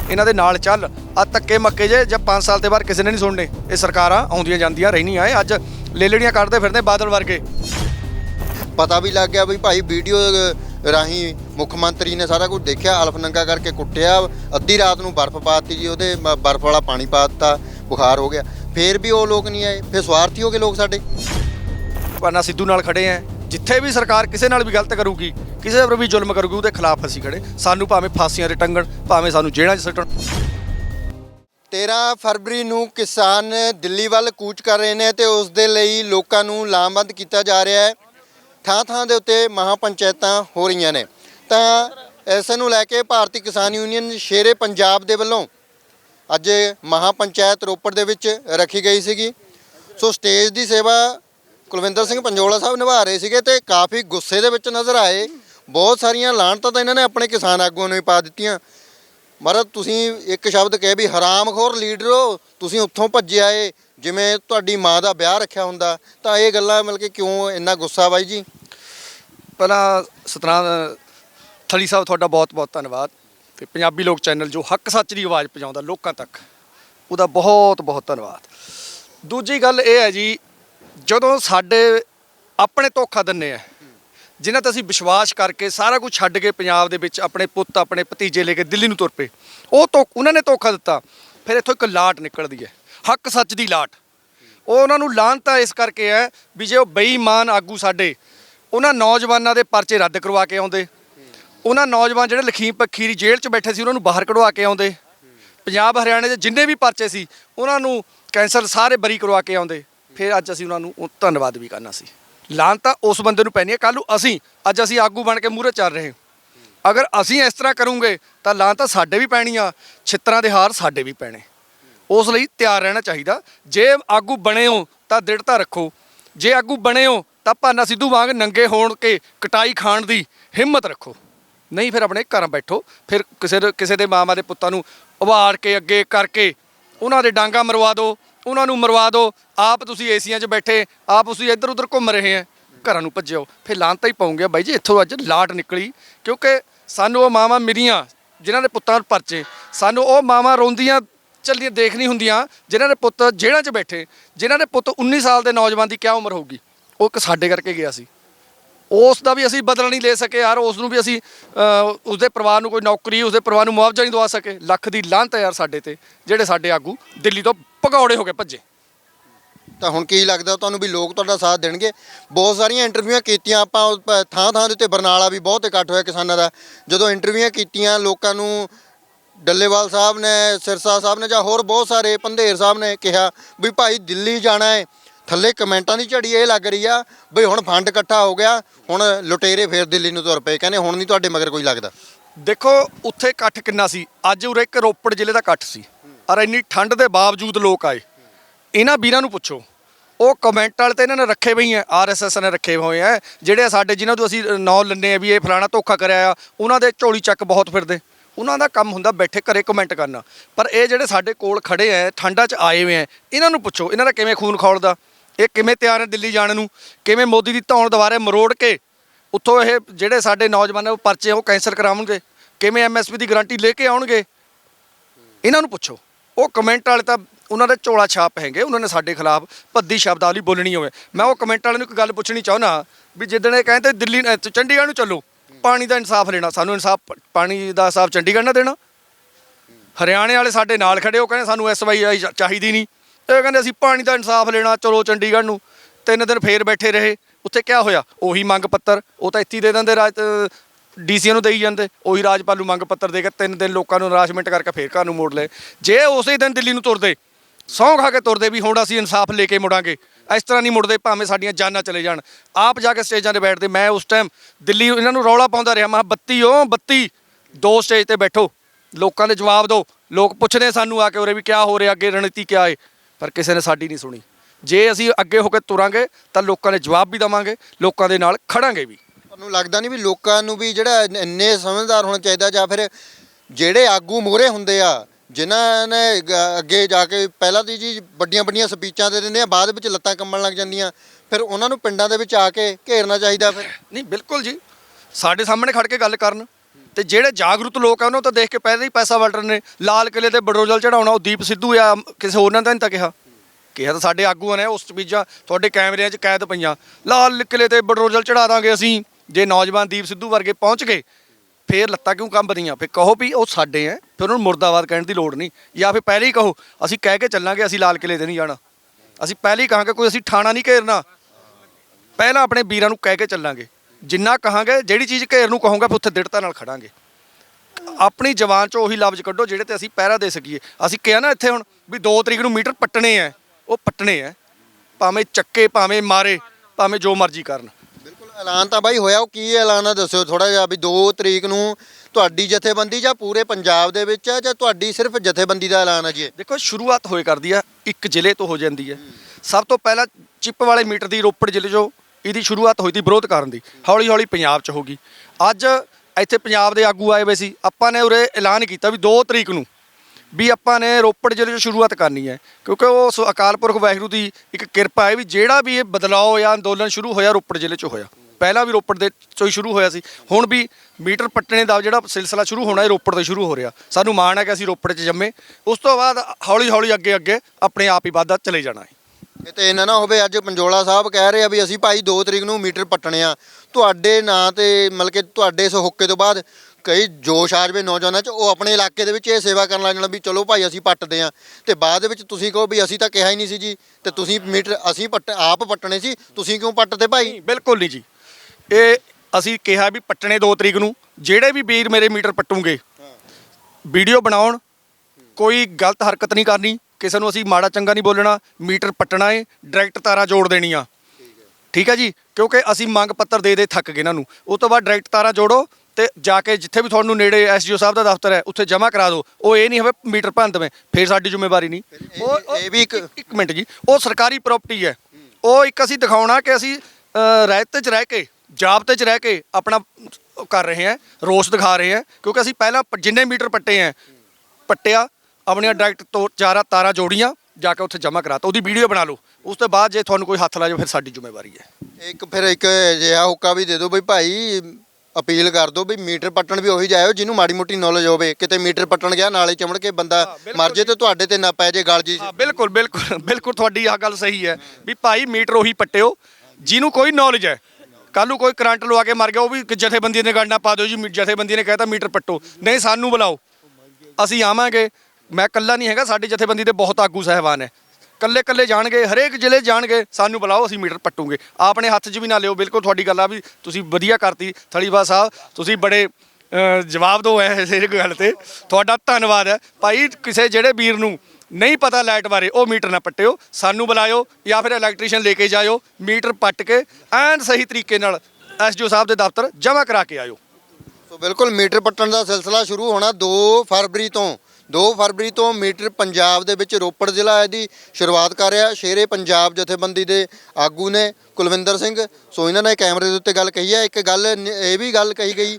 S2: ਇਹਨਾਂ ਦੇ ਨਾਲ ਚੱਲ। ਆ ਧੱਕੇ ਮੱਕੇ ਜੇ ਜਾਂ 5 ਸਾਲ ਦੇ ਬਾਅਦ ਕਿਸੇ ਨੇ ਨਹੀਂ ਸੁਣਨੇ। ਇਹ ਸਰਕਾਰਾਂ ਆਉਂਦੀਆਂ ਜਾਂਦੀਆਂ ਰਹਿਣੀਆਂ ਏ ਅੱਜ ਲੇਲੜੀਆਂ ਕੱਢਦੇ ਫਿਰਦੇ ਬਾਦਲ ਵਰਗੇ।
S1: ਪਤਾ ਵੀ ਲੱਗ ਗਿਆ ਵੀ ਭਾਈ ਵੀਡੀਓ ਰਾਹੀਂ ਮੁੱਖ ਮੰਤਰੀ ਨੇ ਸਾਰਾ ਕੁਝ ਦੇਖਿਆ ਅਲਫ ਨੰਗਾ ਕਰਕੇ ਕੁੱਟਿਆ। ਅੱਧੀ ਰਾਤ ਨੂੰ ਬਰਫ਼ ਪਾਤੀ ਜੀ ਉਹਦੇ ਬਰਫ਼ ਵਾਲਾ ਪਾਣੀ ਪਾ ਦਿੱਤਾ ਬੁਖਾਰ ਹੋ ਗਿਆ। ਫੇਰ ਵੀ ਉਹ ਲੋਕ ਨਹੀਂ ਆਏ ਫੇਰ ਸਵਾਰਥੀ ਹੋ ਗਏ ਲੋਕ ਸਾਡੇ।
S2: ਪਾਨਾ ਸਿੱਧੂ ਨਾਲ ਖੜੇ ਆ ਜਿੱਥੇ ਵੀ ਸਰਕਾਰ ਕਿਸੇ ਨਾਲ ਵੀ ਗਲਤ ਕਰੂਗੀ, ਕਿਸੇ ਪਰ ਵੀ ਜ਼ੁਲਮ ਕਰੂਗੀ, ਉਹਦੇ ਖਿਲਾਫ ਅਸੀਂ ਖੜੇ। ਸਾਨੂੰ ਭਾਵੇਂ ਫਾਂਸੀਆਂ 'ਤੇ ਟੰਗਣ, ਭਾਵੇਂ ਸਾਨੂੰ ਜੇਲ੍ਹਾਂ 'ਚ ਸੱਟਣ।
S1: 13 ਫਰਵਰੀ ਨੂੰ ਕਿਸਾਨ ਦਿੱਲੀ ਵੱਲ ਕੂਚ ਕਰ ਰਹੇ ਨੇ ਤੇ ਉਸ ਦੇ ਲਈ ਲੋਕਾਂ ਨੂੰ ਲਾਮਬੰਦ ਕੀਤਾ ਜਾ ਰਿਹਾ ਹੈ। ਥਾਂ ਥਾਂ ਦੇ ਉੱਤੇ ਮਹਾ ਪੰਚਾਇਤਾਂ ਹੋ ਰਹੀਆਂ ਨੇ। ਤਾਂ ਇਸ ਨੂੰ ਲੈ ਕੇ ਭਾਰਤੀ ਕਿਸਾਨ ਯੂਨੀਅਨ ਸ਼ੇਰੇ ਪੰਜਾਬ ਦੇ ਵੱਲੋਂ ਅੱਜ ਮਹਾ ਪੰਚਾਇਤ ਰੋਪੜ ਦੇ ਵਿੱਚ ਰੱਖੀ ਗਈ ਸੀਗੀ। ਸੋ ਸਟੇਜ ਦੀ ਸੇਵਾ ਕੁਲਵਿੰਦਰ ਸਿੰਘ ਪੰਜੋਲਾ ਸਾਹਿਬ ਨਿਭਾ ਰਹੇ ਸੀਗੇ ਤੇ ਕਾਫੀ ਗੁੱਸੇ ਦੇ ਵਿੱਚ ਨਜ਼ਰ ਆਏ। ਬਹੁਤ ਸਾਰੀਆਂ ਲਾਹਣਤਾਂ ਤਾਂ ਇਹਨਾਂ ਨੇ ਆਪਣੇ ਕਿਸਾਨ ਆਗੂਆਂ ਨੂੰ ਹੀ ਪਾ ਦਿੱਤੀਆਂ। ਮਹਾਰਾਜ, ਤੁਸੀਂ ਇੱਕ ਸ਼ਬਦ ਕਹੇ ਵੀ ਹਰਾਮਖੋਰ ਲੀਡਰ ਹੋ, ਤੁਸੀਂ ਉੱਥੋਂ ਭੱਜੇ ਆਏ, ਜਿਵੇਂ ਤੁਹਾਡੀ ਮਾਂ ਦਾ ਵਿਆਹ ਰੱਖਿਆ ਹੁੰਦਾ। ਤਾਂ ਇਹ ਗੱਲਾਂ ਮਿਲ ਕੇ ਕਿਉਂ ਇੰਨਾ ਗੁੱਸਾ ਬਾਈ ਜੀ?
S2: ਪਹਿਲਾਂ ਸਤਨਾਮ, ਥਲੀ ਸਾਹਿਬ, ਤੁਹਾਡਾ ਬਹੁਤ-ਬਹੁਤ ਧੰਨਵਾਦ। ਤੇ ਪੰਜਾਬੀ ਲੋਕ ਚੈਨਲ ਜੋ ਹੱਕ ਸੱਚ ਦੀ ਆਵਾਜ਼ ਪਹੁੰਚਾਉਂਦਾ ਲੋਕਾਂ ਤੱਕ, ਉਹਦਾ ਬਹੁਤ-ਬਹੁਤ ਧੰਨਵਾਦ। ਦੂਜੀ ਗੱਲ ਇਹ ਹੈ ਜੀ ਜਦੋਂ ਸਾਡੇ ਆਪਣੇ ਧੋਖਾ ਦਿੰਨੇ ਆ, ਜਿਨ੍ਹਾਂ ਤੇ ਅਸੀਂ ਵਿਸ਼ਵਾਸ ਕਰਕੇ ਸਾਰਾ ਕੁਝ ਛੱਡ ਕੇ ਪੰਜਾਬ ਦੇ ਵਿੱਚ ਆਪਣੇ ਪੁੱਤ, ਆਪਣੇ ਭਤੀਜੇ ਲੈ ਕੇ ਦਿੱਲੀ ਨੂੰ ਤੁਰ ਪਏ, ਉਹ ਤੋਂ ਉਹਨਾਂ ਨੇ ਧੋਖਾ ਦਿੱਤਾ, ਫਿਰ ਇੱਥੋਂ ਇੱਕ ਲਾਟ ਨਿਕਲਦੀ ਹੈ, ਹੱਕ ਸੱਚ ਦੀ ਲਾਟ। ਉਹ ਉਹਨਾਂ ਨੂੰ ਲਾਹਨਤਾ ਇਸ ਕਰਕੇ ਹੈ ਵੀ ਜੇ ਉਹ ਬੇਈਮਾਨ ਆਗੂ ਸਾਡੇ, ਉਹਨਾਂ ਨੌਜਵਾਨਾਂ ਦੇ ਪਰਚੇ ਰੱਦ ਕਰਵਾ ਕੇ ਆਉਂਦੇ, ਉਹਨਾਂ ਨੌਜਵਾਨ ਜਿਹੜੇ ਲਖੀਮ ਪੱਖੀ ਜੇਲ੍ਹ 'ਚ ਬੈਠੇ ਸੀ, ਉਹਨਾਂ ਨੂੰ ਬਾਹਰ ਕਢਵਾ ਕੇ ਆਉਂਦੇ, ਪੰਜਾਬ, ਹਰਿਆਣੇ ਦੇ ਜਿੰਨੇ ਵੀ ਪਰਚੇ ਸੀ, ਉਹਨਾਂ ਨੂੰ ਕੈਂਸਰ ਸਾਰੇ ਬਰੀ ਕਰਵਾ ਕੇ ਆਉਂਦੇ ਫਿਰ ਅੱਜ ਅਸੀਂ ਉਹਨਾਂ ਨੂੰ ਉਹ ਧੰਨਵਾਦ ਵੀ ਕਰਨਾ ਸੀ। ਲਾਹਨਤਾ ਉਸ ਬੰਦੇ ਨੂੰ ਪੈਣੀ ਹੈ। ਕੱਲ ਨੂੰ ਅਸੀਂ, ਅੱਜ ਅਸੀਂ ਆਗੂ ਬਣ ਕੇ ਮੂਹਰੇ ਚੱਲ ਰਹੇ ਅਗਰ ਅਸੀਂ ਇਸ ਤਰ੍ਹਾਂ ਕਰੂੰਗੇ, ਤਾਂ ਲਾਹਨਤਾਂ ਸਾਡੇ ਵੀ ਪੈਣੀ ਆ ਛਿੱਤਰਾਂ ਦੇ ਹਾਰ ਸਾਡੇ ਵੀ ਪੈਣੇ। ਉਸ ਲਈ ਤਿਆਰ ਰਹਿਣਾ ਚਾਹੀਦਾ। ਜੇ ਆਗੂ ਬਣੇ ਹੋ, ਤਾਂ ਦ੍ਰਿੜਤਾ ਰੱਖੋ। ਜੇ ਆਗੂ ਬਣੇ ਹੋ, ਤਾਂ ਭਾਨਾ ਸਿੱਧੂ ਵਾਂਗ ਨੰਗੇ ਹੋਣ ਕੇ ਕਟਾਈ ਖਾਣ ਦੀ ਹਿੰਮਤ ਰੱਖੋ। ਨਹੀਂ ਫਿਰ ਆਪਣੇ ਘਰ ਬੈਠੋ। ਫਿਰ ਕਿਸੇ ਕਿਸੇ ਦੇ ਮਾਮਾ ਦੇ ਪੁੱਤਾਂ ਨੂੰ ਉਭਾੜ ਕੇ ਅੱਗੇ ਕਰਕੇ ਉਹਨਾਂ ਦੇ ਡਾਂਗਾ ਮਰਵਾ ਦਿਓ। ਉਹਨਾਂ ਨੂੰ ਮਰਵਾ ਦਿਓ। ਆਪ ਤੁਸੀਂ ਏਸੀਆਂ 'ਚ ਬੈਠੇ, ਆਪ ਤੁਸੀਂ ਇੱਧਰ ਉੱਧਰ ਘੁੰਮ ਰਹੇ ਆ ਘਰਾਂ ਨੂੰ ਭੱਜਿਓ। ਫਿਰ ਲਾਂਤਾ ਹੀ ਪਾਉਂਗੇ। ਬਾਈ ਜੀ, ਇੱਥੋਂ ਅੱਜ ਲਾਟ ਨਿਕਲੀ। ਕਿਉਂਕਿ ਸਾਨੂੰ ਉਹ ਮਾਵਾਂ ਮਿਲੀਆਂ, ਜਿਨ੍ਹਾਂ ਦੇ ਪੁੱਤਾਂ ਪਰਚੇ। ਸਾਨੂੰ ਉਹ ਮਾਵਾਂ ਰੋਂਦੀਆਂ, ਚੱਲੀਆਂ, ਦੇਖ ਨਹੀਂ ਹੁੰਦੀਆਂ, ਜਿਨ੍ਹਾਂ ਦੇ ਪੁੱਤ ਜੇਲ੍ਹਾਂ 'ਚ ਬੈਠੇ। ਜਿਨ੍ਹਾਂ ਦੇ ਪੁੱਤ 19 ਸਾਲ ਦੇ ਨੌਜਵਾਨ ਦੀ ਕਿਆ ਉਮਰ ਹੋਊਗੀ? ਉਹ ਇੱਕ ਸਾਡੇ ਕਰਕੇ ਗਿਆ ਸੀ। ਉਸ ਦਾ ਵੀ ਅਸੀਂ ਬਦਲਾ ਨਹੀਂ ਲੈ ਸਕੇ ਯਾਰ, ਉਸ ਨੂੰ ਵੀ ਅਸੀਂ ਉਸਦੇ ਪਰਿਵਾਰ ਨੂੰ ਕੋਈ ਨੌਕਰੀ, ਉਸਦੇ ਪਰਿਵਾਰ ਨੂੰ ਮੁਆਵਜ਼ਾ ਨਹੀਂ ਦਵਾ ਸਕੇ। ਲੱਖ ਦੀ ਲਾਂਤ ਹੈ ਯਾਰ ਸਾਡੇ ਤੇ, ਜਿਹੜੇ ਸਾਡੇ ਆਗੂ ਦਿੱਲੀ ਤੋਂ ਭਗੌੜੇ ਹੋ ਕੇ ਭੱਜੇ।
S1: ਤਾਂ ਹੁਣ ਕੀ ਲੱਗਦਾ ਤੁਹਾਨੂੰ ਵੀ ਲੋਕ ਤੁਹਾਡਾ ਸਾਥ ਦੇਣਗੇ? ਬਹੁਤ ਸਾਰੀਆਂ ਇੰਟਰਵਿਊਆਂ ਕੀਤੀਆਂ ਆਪਾਂ ਥਾਂ ਥਾਂ ਦੇ ਉੱਤੇ ਬਰਨਾਲਾ ਵੀ ਬਹੁਤ ਇਕੱਠ ਹੋਇਆ ਕਿਸਾਨਾਂ ਦਾ। ਜਦੋਂ ਇੰਟਰਵਿਊਆਂ ਕੀਤੀਆਂ ਲੋਕਾਂ ਨੂੰ, ਡੱਲੇਵਾਲ ਸਾਹਿਬ ਨੇ, ਸਿਰਸਾ ਸਾਹਿਬ ਨੇ ਜਾਂ ਹੋਰ ਬਹੁਤ ਸਾਰੇ ਪੰਧੇਰ ਸਾਹਿਬ ਨੇ ਕਿਹਾ ਵੀ ਭਾਈ ਦਿੱਲੀ ਜਾਣਾ ਹੈ। ਥੱਲੇ ਕਮੈਂਟਾਂ ਦੀ ਝੜੀ ਇਹ ਲੱਗ ਰਹੀ ਆ, ਬਈ ਹੁਣ ਫੰਡ ਇਕੱਠਾ ਹੋ ਗਿਆ, ਹੁਣ ਲੁਟੇਰੇ ਫੇਰ ਦਿੱਲੀ ਨੂੰ ਤੁਰ ਪਏ, ਕਹਿੰਦੇ ਹੁਣ ਨਹੀਂ ਤੁਹਾਡੇ ਮਗਰ ਕੋਈ ਲੱਗਦਾ।
S2: ਦੇਖੋ, ਉੱਥੇ ਇਕੱਠ ਕਿੰਨਾ ਸੀ? ਅੱਜ ਉਰੇ ਇੱਕ ਰੋਪੜ ਜ਼ਿਲ੍ਹੇ ਦਾ ਇਕੱਠ ਸੀ। ਔਰ ਇੰਨੀ ਠੰਡ ਦੇ ਬਾਵਜੂਦ ਲੋਕ ਆਏ। ਇਹਨਾਂ ਵੀਰਾਂ ਨੂੰ ਪੁੱਛੋ, ਉਹ ਕਮੈਂਟ ਵਾਲੇ ਤੇ ਇਹਨਾਂ ਨੇ ਰੱਖੇ ਹੋਈ ਆ ਆਰਐਸਐਸ ਨੇ ਰੱਖੇ ਹੋਏ ਆ, ਜਿਹੜੇ ਸਾਡੇ ਜਿਨ੍ਹਾਂ ਤੋਂ ਅਸੀਂ ਨਾਂ ਲੈਂਦੇ ਆ ਵੀ ਇਹ ਫਲਾਣਾ ਧੋਖਾ ਕਰਿਆ ਆ, ਉਹਨਾਂ ਦੇ ਝੋਲੀ ਚੱਕ ਬਹੁਤ ਫਿਰਦੇ। ਉਹਨਾਂ ਦਾ ਕੰਮ ਹੁੰਦਾ ਬੈਠੇ ਘਰੇ ਕਮੈਂਟ ਕਰਨਾ। ਪਰ ਇਹ ਜਿਹੜੇ ਸਾਡੇ ਕੋਲ ਖੜੇ ਆ, ਠੰਡਾ 'ਚ ਆਏ ਹੋਏ ਆ, ਇਹਨਾਂ ਨੂੰ ਪੁੱਛੋ, ਇਹਨਾਂ ਦਾ ਕਿਵੇਂ ਖੂਨ ਖੌਲਦਾ? ਇਹ ਕਿਵੇਂ ਤਿਆਰ ਹੈ ਦਿੱਲੀ ਜਾਣ ਨੂੰ? ਕਿਵੇਂ ਮੋਦੀ ਦੀ ਧੌਣ ਦੁਬਾਰੇ ਮਰੋੜ ਕੇ ਉੱਥੋਂ ਇਹ ਜਿਹੜੇ ਸਾਡੇ ਨੌਜਵਾਨ ਉਹ ਪਰਚੇ ਉਹ ਕੈਂਸਲ ਕਰਾਉਣਗੇ? ਕਿਵੇਂ ਐਮਐਸਪੀ ਦੀ ਗਾਰੰਟੀ ਲੈ ਕੇ ਆਉਣਗੇ? ਇਹਨਾਂ ਨੂੰ ਪੁੱਛੋ। ਉਹ ਕਮੈਂਟ ਵਾਲੇ ਤਾਂ ਉਹਨਾਂ ਦੇ ਝੋਲਾ ਛਾਪ ਹੈਗੇ, ਉਹਨਾਂ ਨੇ ਸਾਡੇ ਖਿਲਾਫ ਭੱਦੀ ਸ਼ਬਦਾਵਲੀ ਬੋਲਣੀ ਹੋਵੇ। ਮੈਂ ਉਹ ਕਮੈਂਟ ਵਾਲੇ ਨੂੰ ਇੱਕ ਗੱਲ ਪੁੱਛਣੀ ਚਾਹੁੰਦਾ ਵੀ ਜਿੱਦਣ ਇਹ ਕਹਿੰਦੇ ਦਿੱਲੀ ਚੰਡੀਗੜ੍ਹ ਨੂੰ ਚੱਲੋ, ਪਾਣੀ ਦਾ ਇਨਸਾਫ ਲੈਣਾ, ਸਾਨੂੰ ਇਨਸਾਫ, ਪਾਣੀ ਦਾ ਇਨਸਾਫ ਚੰਡੀਗੜ੍ਹ ਨਾ ਦੇਣਾ। ਹਰਿਆਣੇ ਵਾਲੇ ਸਾਡੇ ਨਾਲ ਖੜੇ, ਉਹ ਕਹਿੰਦੇ ਸਾਨੂੰ ਐਸਵਾਈ ਚਾਹੀਦੀ ਨਹੀਂ। ਇਹ ਕਹਿੰਦੇ ਅਸੀਂ ਪਾਣੀ ਦਾ ਇਨਸਾਫ ਲੈਣਾ ਚਲੋ ਚੰਡੀਗੜ੍ਹ ਨੂੰ। ਤਿੰਨ ਦਿਨ ਫੇਰ ਬੈਠੇ ਰਹੇ। ਉੱਥੇ ਕਿਆ ਹੋਇਆ? ਉਹੀ ਮੰਗ ਪੱਤਰ ਉਹ ਤਾਂ ਇੱਥੇ ਹੀ ਦੇ ਦਿੰਦੇ ਰਾਜ ਡੀਸੀ ਨੂੰ ਦੇਈ ਜਾਂਦੇ। ਉਹੀ ਰਾਜਪਾਲ ਨੂੰ ਮੰਗ ਪੱਤਰ ਦੇ ਕੇ ਤਿੰਨ ਦਿਨ ਲੋਕਾਂ ਨੂੰ ਹਰਾਸਮੈਂਟ ਕਰਕੇ ਫੇਰ ਘਰ ਨੂੰ ਮੋੜ ਲਏ। ਜੇ ਉਸੇ ਦਿਨ ਦਿੱਲੀ ਨੂੰ ਤੁਰਦੇ ਸਹੁੰ ਖਾ ਕੇ ਤੁਰਦੇ ਵੀ ਹੁਣ ਅਸੀਂ ਇਨਸਾਫ ਲੈ ਕੇ ਮੁੜਾਂਗੇ ਇਸ ਤਰ੍ਹਾਂ ਨਹੀਂ ਮੁੜਦੇ ਭਾਵੇਂ ਸਾਡੀਆਂ ਜਾਨਾਂ ਚਲੇ ਜਾਣ। ਆਪ ਜਾ ਕੇ ਸਟੇਜਾਂ ਤੇ ਬੈਠਦੇ। ਮੈਂ ਉਸ ਟਾਈਮ ਦਿੱਲੀ ਇਹਨਾਂ ਨੂੰ ਰੌਲਾ ਪਾਉਂਦਾ ਰਿਹਾ। ਮੈਂ ਕਿਹਾ, ਬੱਤੀ ਓ ਬੱਤੀ। ਦੋ ਸਟੇਜ ਤੇ ਬੈਠੋ। ਲੋਕਾਂ ਦੇ ਜਵਾਬ ਦਿਓ। ਲੋਕ ਪੁੱਛਦੇ ਸਾਨੂੰ ਆ ਕੇ ਉਰੇ ਵੀ ਕਿਆ ਹੋ ਰਿਹਾ ਅੱਗੇ ਰਣਨੀਤੀ ਕਿਆ ਹੈ ਪਰ ਕਿਸੇ ਨੇ ਸਾਡੀ ਨਹੀਂ ਸੁਣੀ। ਜੇ ਅਸੀਂ ਅੱਗੇ ਹੋ ਕੇ ਤੁਰਾਂਗੇ ਤਾਂ ਲੋਕਾਂ ਦੇ ਜਵਾਬ ਵੀ ਦਵਾਂਗੇ ਲੋਕਾਂ ਦੇ ਨਾਲ ਖੜਾਂਗੇ ਵੀ।
S1: ਤੁਹਾਨੂੰ ਲੱਗਦਾ ਨਹੀਂ ਵੀ ਲੋਕਾਂ ਨੂੰ ਵੀ ਜਿਹੜਾ ਇੰਨ- ਸਮਝਦਾਰ ਹੋਣਾ ਚਾਹੀਦਾ ਜਾਂ ਫਿਰ ਜਿਹੜੇ ਆਗੂ ਮੋਹਰੇ ਹੁੰਦੇ ਆ ਜਿਨ੍ਹਾਂ ਨੇ ਅੱਗੇ ਜਾ ਕੇ ਪਹਿਲਾਂ ਦੀ ਜੀ ਵੱਡੀਆਂ ਵੱਡੀਆਂ ਸਪੀਚਾਂ ਦੇ ਦਿੰਦੇ ਆ ਬਾਅਦ ਵਿੱਚ ਲੱਤਾਂ ਕੰਬਣ ਲੱਗ ਜਾਂਦੀਆਂ ਫਿਰ ਉਹਨਾਂ ਨੂੰ ਪਿੰਡਾਂ ਦੇ ਵਿੱਚ ਆ ਕੇ ਘੇਰਨਾ ਚਾਹੀਦਾ ਫਿਰ?
S2: ਨਹੀਂ ਬਿਲਕੁਲ ਜੀ। ਸਾਡੇ ਸਾਹਮਣੇ ਖੜ ਕੇ ਗੱਲ ਕਰਨ। ਤੇ ਜਿਹੜੇ ਜਾਗਰੂਕ ਲੋਕ ਆ ਉਹਨਾਂ ਨੂੰ ਤਾਂ ਦੇਖ ਕੇ ਪਹਿਲਾਂ ਹੀ ਪੈਸਾ ਵਲਟਰ ਨੇ। ਲਾਲ ਕਿਲੇ ਤੇ ਬਡਰੋਜਲ ਚੜਾਉਣਾ ਉਹ ਦੀਪ ਸਿੱਧੂ ਆ, ਕਿਸੇ ਹੋਰ ਨੇ ਤਾਂ ਨਹੀਂ ਤਾਂ ਕਿਹਾ। ਕਿਹਾ ਤਾਂ ਸਾਡੇ ਆਗੂਆਂ ਨੇ, ਉਸ ਚੀਜ਼ਾਂ ਤੁਹਾਡੇ ਕੈਮਰਿਆਂ 'ਚ ਕੈਦ ਪਈਆਂ। ਲਾਲ ਕਿਲੇ ਤੇ ਬਡਰੋਜਲ ਚੜਾ ਦਾਂਗੇ ਅਸੀਂ, ਜੇ ਨੌਜਵਾਨ ਦੀਪ ਸਿੱਧੂ ਵਰਗੇ ਪਹੁੰਚ ਗਏ, ਫੇਰ ਲੱਤਾਂ ਕਿਉਂ ਕੰਬਦੀਆਂ? ਫੇਰ ਕਹੋ ਵੀ ਉਹ ਸਾਡੇ ਆ ਫਿਰ ਉਹਨੂੰ ਨੂੰ ਮੁਰਦਾਬਾਦ ਕਹਿਣ ਦੀ ਲੋੜ ਨਹੀਂ। ਜਾਂ ਫਿਰ ਪਹਿਲੇ ਹੀ ਕਹੋ, ਅਸੀਂ ਕਹਿ ਕੇ ਚੱਲਾਂਗੇ, ਅਸੀਂ ਲਾਲ ਕਿਲੇ ਤੇ ਨਹੀਂ ਜਾਣਾ। ਅਸੀਂ ਪਹਿਲੇ ਹੀ ਕਹਾਂਗੇ, ਕੋਈ ਅਸੀਂ ਥਾਣਾ ਨਹੀਂ ਘੇਰਨਾ। ਪਹਿਲਾਂ ਆਪਣੇ ਵੀਰਾਂ ਨੂੰ ਕਹਿ ਕੇ ਚੱਲਾਂਗੇ। ਜਿੰਨਾ ਕਹਾਂਗੇ ਜਿਹੜੀ ਚੀਜ਼ ਘੇਰ ਨੂੰ ਕਹੋਗੇ ਉੱਥੇ ਦਿੜਤਾ ਨਾਲ ਖੜਾਂਗੇ। ਆਪਣੀ ਜਵਾਨ ਚੋਂ ਉਹੀ ਲਫ਼ਜ਼ ਕੱਢੋ ਜਿਹੜੇ ਤੇ ਅਸੀਂ ਪਹਿਰਾ ਦੇ ਸਕੀਏ। ਅਸੀਂ ਕਿਹਾ ਨਾ ਇੱਥੇ ਹੁਣ ਵੀ 2 ਤਰੀਕ ਨੂੰ ਮੀਟਰ ਪੱਟਣੇ ਆ ਉਹ ਪੱਟਣੇ ਆ ਭਾਵੇਂ ਚੱਕੇ ਭਾਵੇਂ ਮਾਰੇ ਭਾਵੇਂ ਜੋ ਮਰਜ਼ੀ ਕਰਨ।
S1: ਬਿਲਕੁਲ ਐਲਾਨ ਤਾਂ ਬਾਈ ਹੋਇਆ ਉਹ ਕੀ ਐਲਾਨ ਆ ਦੱਸਿਓ ਥੋੜਾ ਜਿਹਾ ਵੀ 2 ਤਰੀਕ ਨੂੰ ਤੁਹਾਡੀ ਜਥੇਬੰਦੀ ਜਾਂ ਪੂਰੇ ਪੰਜਾਬ ਦੇ ਵਿੱਚ ਹੈ ਜਾਂ ਤੁਹਾਡੀ ਸਿਰਫ ਜਥੇਬੰਦੀ ਦਾ ਐਲਾਨ ਹੈ ਜੀ?
S2: ਦੇਖੋ ਸ਼ੁਰੂਆਤ ਹੋਏ ਕਰਦੀ ਆ ਇੱਕ ਜ਼ਿਲ੍ਹੇ ਤੋਂ ਹੋ ਜਾਂਦੀ ਹੈ ਸਭ ਤੋਂ ਪਹਿਲਾਂ ਚਿੱਪ ਵਾਲੇ ਮੀਟਰ ਦੀ ਰੋਪੜ ਜ਼ਿਲ੍ਹੇ 'ਚੋਂ ਇਹਦੀ ਸ਼ੁਰੂਆਤ ਹੋਈ ਸੀ ਵਿਰੋਧ ਕਰਨ ਦੀ, ਹੌਲੀ ਹੌਲੀ ਪੰਜਾਬ 'ਚ ਹੋ ਗਈ। ਅੱਜ ਇੱਥੇ ਪੰਜਾਬ ਦੇ ਆਗੂ ਆਏ ਹੋਏ ਸੀ, ਆਪਾਂ ਨੇ ਉਰੇ ਐਲਾਨ ਕੀਤਾ ਵੀ 2 ਤਰੀਕ ਨੂੰ ਵੀ ਆਪਾਂ ਨੇ ਰੋਪੜ ਜ਼ਿਲ੍ਹੇ 'ਚ ਸ਼ੁਰੂਆਤ ਕਰਨੀ ਹੈ, ਕਿਉਂਕਿ ਉਹ ਸੋ ਅਕਾਲ ਪੁਰਖ ਵਾਹਿਗੁਰੂ ਦੀ ਇੱਕ ਕਿਰਪਾ ਹੈ ਵੀ ਜਿਹੜਾ ਵੀ ਇਹ ਬਦਲਾਅ ਜਾਂ ਅੰਦੋਲਨ ਸ਼ੁਰੂ ਹੋਇਆ ਰੋਪੜ ਜ਼ਿਲ੍ਹੇ 'ਚ ਹੋਇਆ। ਪਹਿਲਾਂ ਵੀ ਰੋਪੜ ਦੇ ਚੋਂ ਹੀ ਸ਼ੁਰੂ ਹੋਇਆ ਸੀ, ਹੁਣ ਵੀ ਮੀਟਰ ਪੱਟਣੇ ਦਾ ਜਿਹੜਾ ਸਿਲਸਿਲਾ ਸ਼ੁਰੂ ਹੋਣਾ ਇਹ ਰੋਪੜ ਤੋਂ ਸ਼ੁਰੂ ਹੋ ਰਿਹਾ। ਸਾਨੂੰ ਮਾਣ ਹੈ ਕਿ ਅਸੀਂ ਰੋਪੜ 'ਚ ਜੰਮੇ, ਉਸ ਤੋਂ ਬਾਅਦ ਹੌਲੀ ਹੌਲੀ ਅੱਗੇ ਅੱਗੇ ਆਪਣੇ ਆਪ ਹੀ ਵਾਧਾ ਚਲੇ ਜਾਣਾ ਹੈ।
S1: ਇਹ ਤੇ ਇਹਨਾਂ ਨਾ ਹੋਵੇ ਅੱਜ ਪੰਜੋਲਾ ਸਾਹਿਬ ਕਹਿ ਰਹੇ ਆ ਵੀ ਅਸੀਂ ਭਾਈ 2 ਤਰੀਕ ਨੂੰ ਮੀਟਰ ਪੱਟਣੇ ਆ। ਤੁਹਾਡੇ ਨਾਂ ਤੇ ਮਤਲਬ ਕਿ ਤੁਹਾਡੇ ਇਸ ਹੁੱਕੇ ਤੋਂ ਬਾਅਦ ਕਈ ਜੋਸ਼ ਆ ਜਾਵੇ ਨੌਜਵਾਨਾਂ 'ਚ ਉਹ ਆਪਣੇ ਇਲਾਕੇ ਦੇ ਵਿੱਚ ਇਹ ਸੇਵਾ ਕਰਨ ਲੱਗ ਜਾਣ ਵੀ ਚਲੋ ਭਾਈ ਅਸੀਂ ਪੱਟਦੇ ਆ। ਤੇ ਬਾਅਦ ਦੇ ਵਿੱਚ ਤੁਸੀਂ ਕਹੋ ਵੀ ਅਸੀਂ ਤਾਂ ਕਿਹਾ ਹੀ ਨਹੀਂ ਸੀ ਜੀ। ਤੇ ਤੁਸੀਂ ਮੀਟਰ ਅਸੀਂ ਪੱਟ ਆਪ ਪੱਟਣੇ ਸੀ ਤੁਸੀਂ ਕਿਉਂ ਪੱਟਦੇ ਭਾਈ?
S2: ਨਹੀਂ ਬਿਲਕੁਲ ਨਹੀਂ ਜੀ। ਇਹ ਅਸੀਂ ਕਿਹਾ ਵੀ ਪੱਟਣੇ 2 ਤਰੀਕ ਨੂੰ ਜਿਹੜੇ ਵੀ ਵੀਰ ਮੇਰੇ ਮੀਟਰ ਪੱਟੂਗੇ ਵੀਡੀਓ ਬਣਾਉਣ ਕੋਈ ਗਲਤ ਹਰਕਤ ਨਹੀਂ ਕਰਨੀ ਕਿਸੇ ਨੂੰ ਅਸੀਂ ਮਾੜਾ ਚੰਗਾ ਨਹੀਂ ਬੋਲਣਾ ਮੀਟਰ ਪੱਟਣਾ ਏ ਡਾਇਰੈਕਟ ਤਾਰਾਂ ਜੋੜ ਦੇਣੀਆਂ। ਠੀਕ ਹੈ ਜੀ? ਕਿਉਂਕਿ ਅਸੀਂ ਮੰਗ ਪੱਤਰ ਦੇ ਦੇ ਥੱਕ ਗਏ ਇਹਨਾਂ ਨੂੰ। ਉਸ ਤੋਂ ਬਾਅਦ ਡਾਇਰੈਕਟ ਤਾਰਾਂ ਜੋੜੋ ਤੇ ਜਾ ਕੇ ਜਿੱਥੇ ਵੀ ਤੁਹਾਨੂੰ ਨੇੜੇ ਐਸਜੀਓ ਸਾਹਿਬ ਦਾ ਦਫ਼ਤਰ ਹੈ ਉੱਥੇ ਜਮ੍ਹਾਂ ਕਰਾ ਦਿਓ। ਉਹ ਇਹ ਨਹੀਂ ਹੋਵੇ ਮੀਟਰ ਭੰਨ ਦੇਵੇਂ ਫੇਰ ਸਾਡੀ ਜ਼ਿੰਮੇਵਾਰੀ ਨਹੀਂ। ਉਹ- ਉਹ-
S1: ਇਹ ਵੀ ਇੱਕ-
S2: ਇੱਕ ਮਿੰਟ ਜੀ। ਉਹ ਸਰਕਾਰੀ ਪ੍ਰਾਪਰਟੀ ਹੈ। ਉਹ ਇੱਕ ਅਸੀਂ ਦਿਖਾਉਣਾ ਕਿ ਅਸੀਂ ਰਾਇਤ 'ਚ ਰਹਿ ਕੇ ਜਾਬਤੇ 'ਚ ਰਹਿ ਕੇ ਆਪਣਾ ਕਰ ਰਹੇ ਹਾਂ ਰੋਸ ਦਿਖਾ ਰਹੇ ਹਾਂ। ਕਿਉਂਕਿ ਅਸੀਂ ਪਹਿਲਾਂ ਜਿੰਨੇ ਮੀਟਰ ਪੱਟੇ ਹੈ ਪੱਟਿਆ ਆਪਣੀਆਂ ਡਾਇਰੈਕਟ ਤੋਂ ਚਾਰਾ ਤਾਰਾਂ ਜੋੜੀਆਂ ਜਾ ਕੇ ਉੱਥੇ ਜਮ੍ਹਾਂ ਕਰਾਤਾ। ਉਹਦੀ ਵੀਡੀਓ ਬਣਾ ਲਓ। ਉਸ ਤੋਂ ਬਾਅਦ ਜੇ ਤੁਹਾਨੂੰ ਕੋਈ ਹੱਥ ਲਾ ਜਾਵੇ ਫਿਰ ਸਾਡੀ ਜ਼ਿੰਮੇਵਾਰੀ ਹੈ।
S1: ਇੱਕ ਫਿਰ ਇੱਕ ਅਜਿਹਾ ਹੁੱਕਾ ਵੀ ਦੇ ਦਿਓ ਬਈ ਭਾਈ ਅਪੀਲ ਕਰ ਦਿਓ ਵੀ ਮੀਟਰ ਪੱਟਣ ਵੀ ਉਹੀ ਜਾਇਓ ਜਿਹਨੂੰ ਮਾੜੀ ਮੋਟੀ ਨੌਲੇਜ ਹੋਵੇ। ਕਿਤੇ ਮੀਟਰ ਪੱਟਣ ਗਿਆ ਨਾਲੇ ਚਮੜ ਕੇ ਬੰਦਾ ਮਰ ਜੇ ਤੇ ਤੁਹਾਡੇ ਤੇ ਨਾ ਪੈ ਜੇ ਗਲ ਜੀ
S2: ਹਾਂ ਬਿਲਕੁਲ ਬਿਲਕੁਲ ਬਿਲਕੁਲ ਤੁਹਾਡੀ ਆਹ ਗੱਲ ਸਹੀ ਹੈ ਵੀ ਭਾਈ ਮੀਟਰ ਉਹੀ ਪੱਟਿਓ ਜਿਹਨੂੰ ਕੋਈ ਨੌਲੇਜ ਹੈ। ਕੱਲ ਨੂੰ ਕੋਈ ਕਰੰਟ ਲਵਾ ਕੇ ਮਰ ਗਿਆ ਉਹ ਵੀ ਜਥੇਬੰਦੀ ਨੇ ਗੜਨਾ ਪਾ ਦਿਓ ਜੀ ਜਥੇਬੰਦੀ ਨੇ ਕਹਿਤਾ ਮੀਟਰ ਪੱਟੋ। ਨਹੀਂ ਸਾਨੂੰ ਬੁਲਾਓ। ਅਸੀਂ ਆਵਾਂਗੇ। ਮੈਂ ਇਕੱਲਾ ਨਹੀਂ ਹੈਗਾ ਸਾਡੀ ਜਥੇਬੰਦੀ ਦੇ ਬਹੁਤ ਆਗੂ ਸਹਿਬਾਨ ਹੈ। ਕੱਲੇ ਕੱਲੇ ਜਾਣਗੇ ਹਰੇਕ ਜ਼ਿਲ੍ਹੇ ਜਾਣਗੇ ਸਾਨੂੰ ਬੁਲਾਓ ਅਸੀਂ ਮੀਟਰ ਪੱਟੂਗੇ। ਆਪਣੇ ਹੱਥ 'ਚ ਵੀ ਨਾ ਲਿਓ ਬਿਲਕੁਲ ਤੁਹਾਡੀ ਗੱਲ ਆ ਵੀ ਤੁਸੀਂ ਵਧੀਆ ਕਰਤੀ ਥਲੀਵਾ ਸਾਹਿਬ ਤੁਸੀਂ ਬੜੇ ਅ, ਜਵਾਬ ਦੋ ਐ ਇਸ ਗੱਲ ਤੇ। ਤੁਹਾਡਾ ਧੰਨਵਾਦ ਹੈ। ਭਾਈ ਕਿਸੇ ਜਿਹੜੇ ਵੀਰ ਨੂੰ ਨਹੀਂ ਪਤਾ ਲਾਈਟ ਬਾਰੇ ਉਹ ਮੀਟਰ ਨਾ ਪੱਟਿਓ ਸਾਨੂੰ ਬੁਲਾਇਓ ਜਾਂ ਫਿਰ ਇਲੈਕਟ੍ਰੀਸ਼ੀਅਨ ਲੈ ਕੇ ਜਾਇਓ ਮੀਟਰ ਪੱਟ ਕੇ ਐਨ ਸਹੀ ਤਰੀਕੇ ਨਾਲ ਐਸਡੀਓ ਸਾਹਿਬ ਦੇ ਦਫ਼ਤਰ ਜਮ੍ਹਾਂ ਕਰਾ ਕੇ ਆਇਓ।
S1: ਸੋ ਬਿਲਕੁਲ ਮੀਟਰ ਪੱਟਣ ਦਾ ਸਿਲਸਿਲਾ ਸ਼ੁਰੂ ਹੋਣਾ 2 ਫਰਵਰੀ ਤੋਂ। 2 ਫਰਵਰੀ ਤੋਂ ਮੀਟਰ ਪੰਜਾਬ ਦੇ ਵਿੱਚ ਰੋਪੜ ਜ਼ਿਲ੍ਹਾ ਇਹਦੀ ਸ਼ੁਰੂਆਤ ਕਰ ਰਿਹਾ। ਸ਼ੇਰੇ ਪੰਜਾਬ ਜਥੇਬੰਦੀ ਦੇ ਆਗੂ ਨੇ ਕੁਲਵਿੰਦਰ ਸਿੰਘ। ਸੋ ਇਹਨਾਂ ਨੇ ਕੈਮਰੇ ਦੇ ਉੱਤੇ ਗੱਲ ਕਹੀ ਹੈ। ਇੱਕ ਗੱਲ ਇਹ ਵੀ ਗੱਲ ਕਹੀ ਗਈ